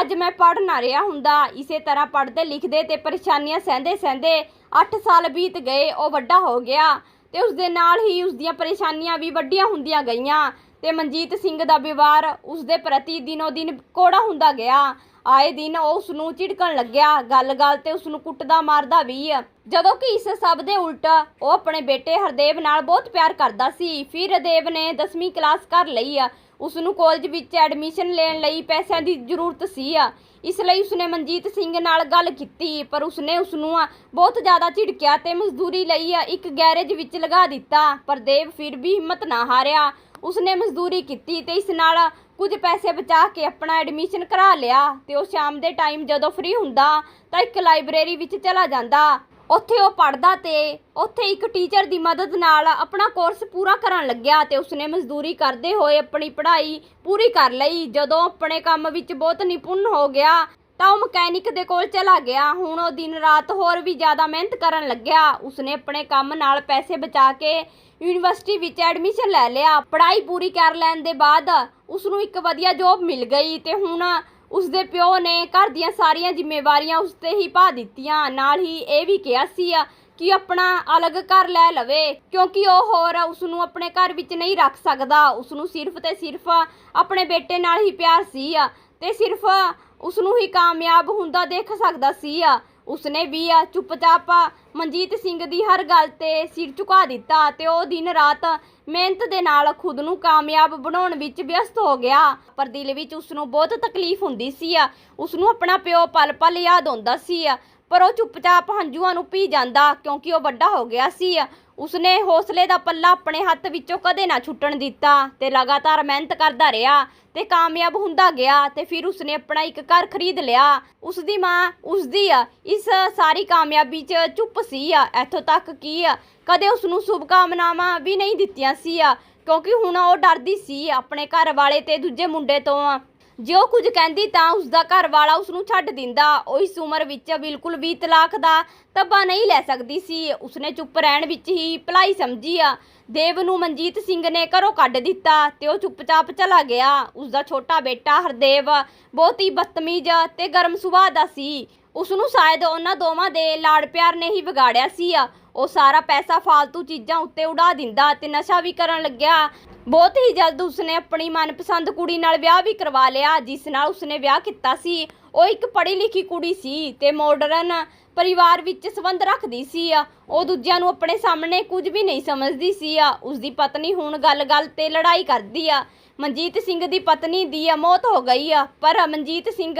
ਅੱਜ ਮੈਂ ਪੜ੍ਹ ਨਾ ਰਿਹਾ ਹੁੰਦਾ। ਇਸੇ ਤਰ੍ਹਾਂ ਪੜ੍ਹਦੇ ਲਿਖਦੇ ਤੇ ਪਰੇਸ਼ਾਨੀਆਂ ਸਹਿੰਦੇ ਸਹਿੰਦੇ 8 ਸਾਲ ਬੀਤ ਗਏ, ਉਹ ਵੱਡਾ ਹੋ ਗਿਆ। ਤੇ ਉਸ ਦੇ ਨਾਲ ਹੀ ਉਸ ਦੀਆਂ ਪਰੇਸ਼ਾਨੀਆਂ ਵੀ ਵੱਡੀਆਂ ਹੁੰਦੀਆਂ ਗਈਆਂ। ਤੇ ਮਨਜੀਤ ਸਿੰਘ ਦਾ ਵਿਵਹਾਰ ਉਸ ਦੇ ਪ੍ਰਤੀ ਦਿਨੋ ਦਿਨ ਕੋੜਾ ਹੁੰਦਾ ਗਿਆ। ਆਏ ਦਿਨ ਉਹ ਉਸ ਨੂੰ ਝਿੜਕਣ ਲੱਗਿਆ। ਗੱਲ-ਗੱਲ ਤੇ ਉਸ ਨੂੰ ਕੁੱਟਦਾ ਮਾਰਦਾ ਵੀ। ਜਦੋਂ ਕਿ ਇਸ ਸਭ ਦੇ ਉਲਟ ਉਹ ਆਪਣੇ ਬੇਟੇ ਹਰਦੇਵ ਨਾਲ ਬਹੁਤ ਪਿਆਰ ਕਰਦਾ ਸੀ। ਫਿਰ ਹਰਦੇਵ ਨੇ 10ਵੀਂ ਕਲਾਸ ਕਰ ਲਈ। ਉਸ ਨੂੰ ਕਾਲਜ ਵਿੱਚ ਐਡਮਿਸ਼ਨ ਲੈਣ ਲਈ ਪੈਸਿਆਂ ਦੀ ਜ਼ਰੂਰਤ ਸੀ ਆ। ਇਸ ਲਈ ਉਸਨੇ ਮਨਜੀਤ ਸਿੰਘ ਨਾਲ ਗੱਲ ਕੀਤੀ, ਪਰ ਉਸਨੇ ਉਸ ਨੂੰ ਬਹੁਤ ਜ਼ਿਆਦਾ ਝਿੜਕਿਆ ਤੇ ਮਜ਼ਦੂਰੀ ਲਈ ਇੱਕ ਗੈਰੇਜ ਵਿੱਚ ਲਗਾ ਦਿੱਤਾ, ਪਰ ਦੇਵ ਫਿਰ ਵੀ ਹਿੰਮਤ ਨਾ ਹਾਰਿਆ। ਉਸਨੇ ਮਜ਼ਦੂਰੀ ਕੀਤੀ ਤੇ ਇਸ ਨਾਲ ਕੁਝ ਪੈਸੇ ਬਚਾ ਕੇ ਆਪਣਾ ਐਡਮਿਸ਼ਨ ਕਰਾ ਲਿਆ ਤੇ ਉਹ ਸ਼ਾਮ ਦੇ ਟਾਈਮ ਜਦੋਂ ਫ੍ਰੀ ਹੁੰਦਾ ਤਾਂ ਇੱਕ ਲਾਇਬ੍ਰੇਰੀ ਵਿੱਚ ਚਲਾ ਜਾਂਦਾ। ਉੱਥੇ ਉਹ ਪੜ੍ਹਦਾ ਤੇ ਉੱਥੇ ਇੱਕ ਟੀਚਰ ਦੀ ਮਦਦ ਨਾਲ ਆਪਣਾ ਕੋਰਸ ਪੂਰਾ ਕਰਨ ਲੱਗਿਆ ਤੇ ਉਸਨੇ ਮਜ਼ਦੂਰੀ ਕਰਦੇ ਹੋਏ ਆਪਣੀ ਪੜ੍ਹਾਈ ਪੂਰੀ ਕਰ ਲਈ। ਜਦੋਂ ਆਪਣੇ ਕੰਮ ਵਿੱਚ ਬਹੁਤ ਨਿਪੁੰਨ ਹੋ ਗਿਆ ਤਾਂ ਉਹ ਮਕੈਨਿਕ ਦੇ ਕੋਲ ਚਲਾ ਗਿਆ। ਹੁਣ ਉਹ ਦਿਨ ਰਾਤ ਹੋਰ ਵੀ ਜ਼ਿਆਦਾ ਮਿਹਨਤ ਕਰਨ ਲੱਗਿਆ। ਉਸਨੇ ਆਪਣੇ ਕੰਮ ਨਾਲ ਪੈਸੇ ਬਚਾ ਕੇ ਯੂਨੀਵਰਸਿਟੀ ਵਿੱਚ ਐਡਮਿਸ਼ਨ ਲੈ ਲਿਆ। ਪੜ੍ਹਾਈ ਪੂਰੀ ਕਰ ਲੈਣ ਦੇ ਬਾਅਦ ਉਸ ਨੂੰ ਇੱਕ ਵਧੀਆ ਜੌਬ ਮਿਲ ਗਈ ਤੇ ਹੁਣ ਉਸ ਦੇ ਪਿਓ ਨੇ ਘਰ ਦੀਆਂ ਸਾਰੀਆਂ ਜ਼ਿੰਮੇਵਾਰੀਆਂ ਉਸ ਤੇ ਹੀ ਪਾ ਦਿੱਤੀਆਂ। ਨਾਲ ਹੀ ਇਹ ਵੀ ਕਿਹਾ ਸੀ ਕਿ ਆਪਣਾ ਅਲੱਗ ਘਰ ਲੈ ਲਵੇ, ਕਿਉਂਕਿ ਉਹ ਹੋਰ ਉਸ ਨੂੰ ਆਪਣੇ ਘਰ ਵਿੱਚ ਨਹੀਂ ਰੱਖ ਸਕਦਾ। ਉਸ ਨੂੰ ਸਿਰਫ ਤੇ ਸਿਰਫ ਆਪਣੇ ਬੇਟੇ ਨਾਲ ਹੀ ਪਿਆਰ ਸੀ ਆ ਤੇ ਸਿਰਫ ਉਸ ਨੂੰ ਹੀ ਕਾਮਯਾਬ ਹੁੰਦਾ ਦੇਖ ਸਕਦਾ ਸੀ ਆ। ਉਸਨੇ ਵੀ ਆ ਚੁੱਪਚਾਪ ਮਨਜੀਤ ਸਿੰਘ ਦੀ ਹਰ ਗੱਲ ਤੇ ਸਿਰ ਝੁਕਾ ਦਿੱਤਾ ਤੇ ਉਹ ਦਿਨ ਰਾਤ ਮਿਹਨਤ ਦੇ ਨਾਲ ਖੁਦ ਨੂੰ ਕਾਮਯਾਬ ਬਣਾਉਣ ਵਿੱਚ ਵਿਅਸਤ ਹੋ ਗਿਆ। ਪਰ ਦਿਲ ਵਿੱਚ ਉਸ ਨੂੰ ਬਹੁਤ ਤਕਲੀਫ ਹੁੰਦੀ ਸੀ ਆ। ਉਸ ਨੂੰ ਆਪਣਾ ਪਿਓ ਪਲ-ਪਲ ਯਾਦ ਆਉਂਦਾ ਸੀ ਪਰ ਉਹ ਚੁੱਪਚਾਪ ਹੰਝੂਆਂ ਨੂੰ ਪੀ ਜਾਂਦਾ ਕਿਉਂਕਿ ਉਹ ਵੱਡਾ ਹੋ ਗਿਆ ਸੀ। ਉਸਨੇ ਹੌਸਲੇ ਦਾ ਪੱਲਾ ਆਪਣੇ ਹੱਥ ਵਿੱਚੋਂ ਕਦੇ ਨਾ ਛੁੱਟਣ ਦਿੱਤਾ ਤੇ ਲਗਾਤਾਰ ਮਿਹਨਤ ਕਰਦਾ ਰਿਹਾ ਤੇ ਕਾਮਯਾਬ ਹੁੰਦਾ ਗਿਆ ਤੇ ਫਿਰ ਉਸਨੇ ਆਪਣਾ ਇੱਕ ਘਰ ਖਰੀਦ ਲਿਆ। ਉਸ ਦੀ ਮਾਂ ਉਸ ਦੀ ਆ ਇਸ ਸਾਰੀ ਕਾਮਯਾਬੀ 'ਚ ਚੁੱਪ ਸੀ। ਆ ਇੱਥੋਂ ਤੱਕ ਕੀ ਆ ਕਦੇ ਉਸ ਨੂੰ ਸ਼ੁਭ ਕਾਮਨਾਵਾਂ ਵੀ ਨਹੀਂ ਦਿੱਤੀਆਂ ਸੀ ਕਿਉਂਕਿ ਹੁਣ ਉਹ ਡਰਦੀ ਸੀ। ਆਪਣੇ ਘਰ ਵਾਲੇ ਤੇ ਦੂਜੇ ਮੁੰਡੇ ਤੋਂ ਜੇ ਉਹ ਕੁਝ ਕਹਿੰਦੀ ਤਾਂ ਉਸਦਾ ਘਰ ਵਾਲਾ ਉਸਨੂੰ ਛੱਡ ਦਿੰਦਾ। ਉਹ ਇਸ ਉਮਰ ਵਿੱਚ ਬਿਲਕੁਲ ਵੀ ਤਲਾਕ ਦਾ ਤੱਬਾ ਨਹੀਂ ਲੈ ਸਕਦੀ ਸੀ। ਉਸਨੇ ਚੁੱਪ ਰਹਿਣ ਵਿੱਚ ਹੀ ਭਲਾਈ ਸਮਝੀ ਆ। ਦੇਵ ਨੂੰ ਮਨਜੀਤ ਸਿੰਘ ਨੇ ਘਰੋਂ ਕੱਢ ਦਿੱਤਾ ਤੇ ਉਹ ਚੁੱਪਚਾਪ ਚਲਾ ਗਿਆ। ਉਸਦਾ ਛੋਟਾ ਬੇਟਾ ਹਰਦੇਵ ਬਹੁਤ ਹੀ ਬਦਤਮੀਜ਼ ਤੇ ਗਰਮ ਸੁਭਾਅ ਦਾ ਸੀ। ਉਸ ਨੂੰ ਸ਼ਾਇਦ ਉਹਨਾਂ ਦੋਵਾਂ ਦੇ ਲਾੜ ਪਿਆਰ ਨੇ ਹੀ ਵਿਗਾੜਿਆ ਸੀ ਆ। ਉਹ ਸਾਰਾ ਪੈਸਾ ਫਾਲਤੂ ਚੀਜ਼ਾਂ ਉੱਤੇ ਉਡਾ ਦਿੰਦਾ ਤੇ ਨਸ਼ਾ ਵੀ ਕਰਨ ਲੱਗਿਆ। ਬਹੁਤ ਹੀ ਜਲਦ ਉਸਨੇ ਆਪਣੀ ਮਨਪਸੰਦ ਕੁੜੀ ਨਾਲ ਵਿਆਹ ਵੀ ਕਰਵਾ ਲਿਆ, ਜਿਸ ਨਾਲ ਉਸਨੇ ਵਿਆਹ ਕੀਤਾ ਸੀ। ਉਹ ਇੱਕ ਪੜ੍ਹੀ ਲਿਖੀ ਕੁੜੀ ਸੀ ਤੇ ਮਾਡਰਨ ਪਰਿਵਾਰ ਵਿੱਚ ਸੰਬੰਧ ਰੱਖਦੀ ਸੀ ਆ। ਉਹ ਦੂਜਿਆਂ ਨੂੰ ਆਪਣੇ ਸਾਹਮਣੇ ਕੁਝ ਵੀ ਨਹੀਂ ਸਮਝਦੀ ਸੀ ਆ। ਉਸਦੀ ਪਤਨੀ ਹੁਣ ਗੱਲ-ਗੱਲ ਤੇ ਲੜਾਈ ਕਰਦੀ ਆ। ਮਨਜੀਤ ਸਿੰਘ ਦੀ ਪਤਨੀ ਦੀ ਮੌਤ ਹੋ ਗਈ ਆ। ਪਰ ਮਨਜੀਤ ਸਿੰਘ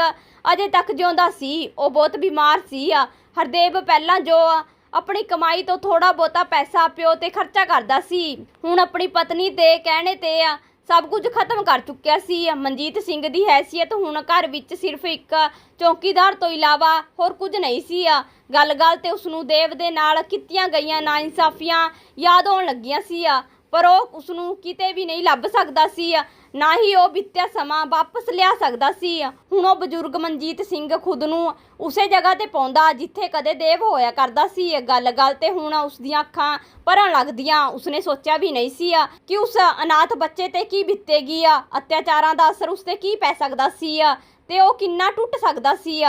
ਅਜੇ ਤੱਕ ਜਿਉਂਦਾ ਸੀ, ਉਹ ਬਹੁਤ ਬਿਮਾਰ ਸੀ ਆ। ਹਰਦੇਵ ਪਹਿਲਾਂ ਜੋ ਆਪਣੀ ਕਮਾਈ ਤੋਂ ਥੋੜਾ ਬਹੁਤਾ ਪੈਸਾ, ਪਿਓ ਤੇ ਖਰਚਾ ਕਰਦਾ ਸੀ, ਹੁਣ ਆਪਣੀ ਪਤਨੀ ਦੇ ਕਹਿਣੇ ਤੇ ਆ, ਸਭ ਕੁਝ ਖਤਮ ਕਰ ਚੁੱਕਿਆ ਸੀ। ਮਨਜੀਤ ਸਿੰਘ ਦੀ ਹੈਸੀਅਤ ਹੁਣ ਘਰ ਵਿੱਚ ਸਿਰਫ ਇੱਕ ਚੌਕੀਦਾਰ ਤੋਂ ਇਲਾਵਾ ਹੋਰ ਕੁਝ ਨਹੀਂ ਸੀ ਆ। ਗੱਲ-ਗੱਲ ਤੇ ਉਸ ਨੂੰ ਦੇਵ ਦੇ ਨਾਲ ਕੀਤੀਆਂ ਗਈਆਂ ਨਾਇਨਸਾਫੀਆਂ ਯਾਦ ਆਉਣ ਲੱਗੀਆਂ ਸੀ ਆ। ਪਰ ਉਹ ਉਸ ਨੂੰ ਕਿਤੇ ਵੀ ਨਹੀਂ ਲੱਭ ਸਕਦਾ ਸੀ ਨਾ ਹੀ ਉਹ ਬੀਤਿਆ ਸਮਾਂ ਵਾਪਸ ਲਿਆ ਸਕਦਾ ਸੀ ਹੁਣ ਉਹ ਬਜ਼ੁਰਗ ਮਨਜੀਤ ਸਿੰਘ ਖੁਦ ਨੂੰ ਉਸੇ ਜਗ੍ਹਾ ਤੇ ਪਾਉਂਦਾ ਜਿੱਥੇ ਕਦੇ ਦੇਵ ਹੋਇਆ ਕਰਦਾ ਸੀ। ਗੱਲ-ਗੱਲ ਤੇ ਹੁਣ ਉਸ ਦੀਆਂ ਅੱਖਾਂ ਭਰਨ ਲੱਗਦੀਆਂ। ਉਸਨੇ ਸੋਚਿਆ ਵੀ ਨਹੀਂ ਸੀ ਕਿ ਉਸ ਅਨਾਥ ਬੱਚੇ ਤੇ ਕੀ ਬੀਤੇਗੀ ਆ। ਅਤਿਆਚਾਰਾਂ ਦਾ ਅਸਰ ਉਸ ਤੇ ਕੀ ਪੈ ਸਕਦਾ ਸੀ ਤੇ ਉਹ ਕਿੰਨਾ ਟੁੱਟ ਸਕਦਾ ਸੀ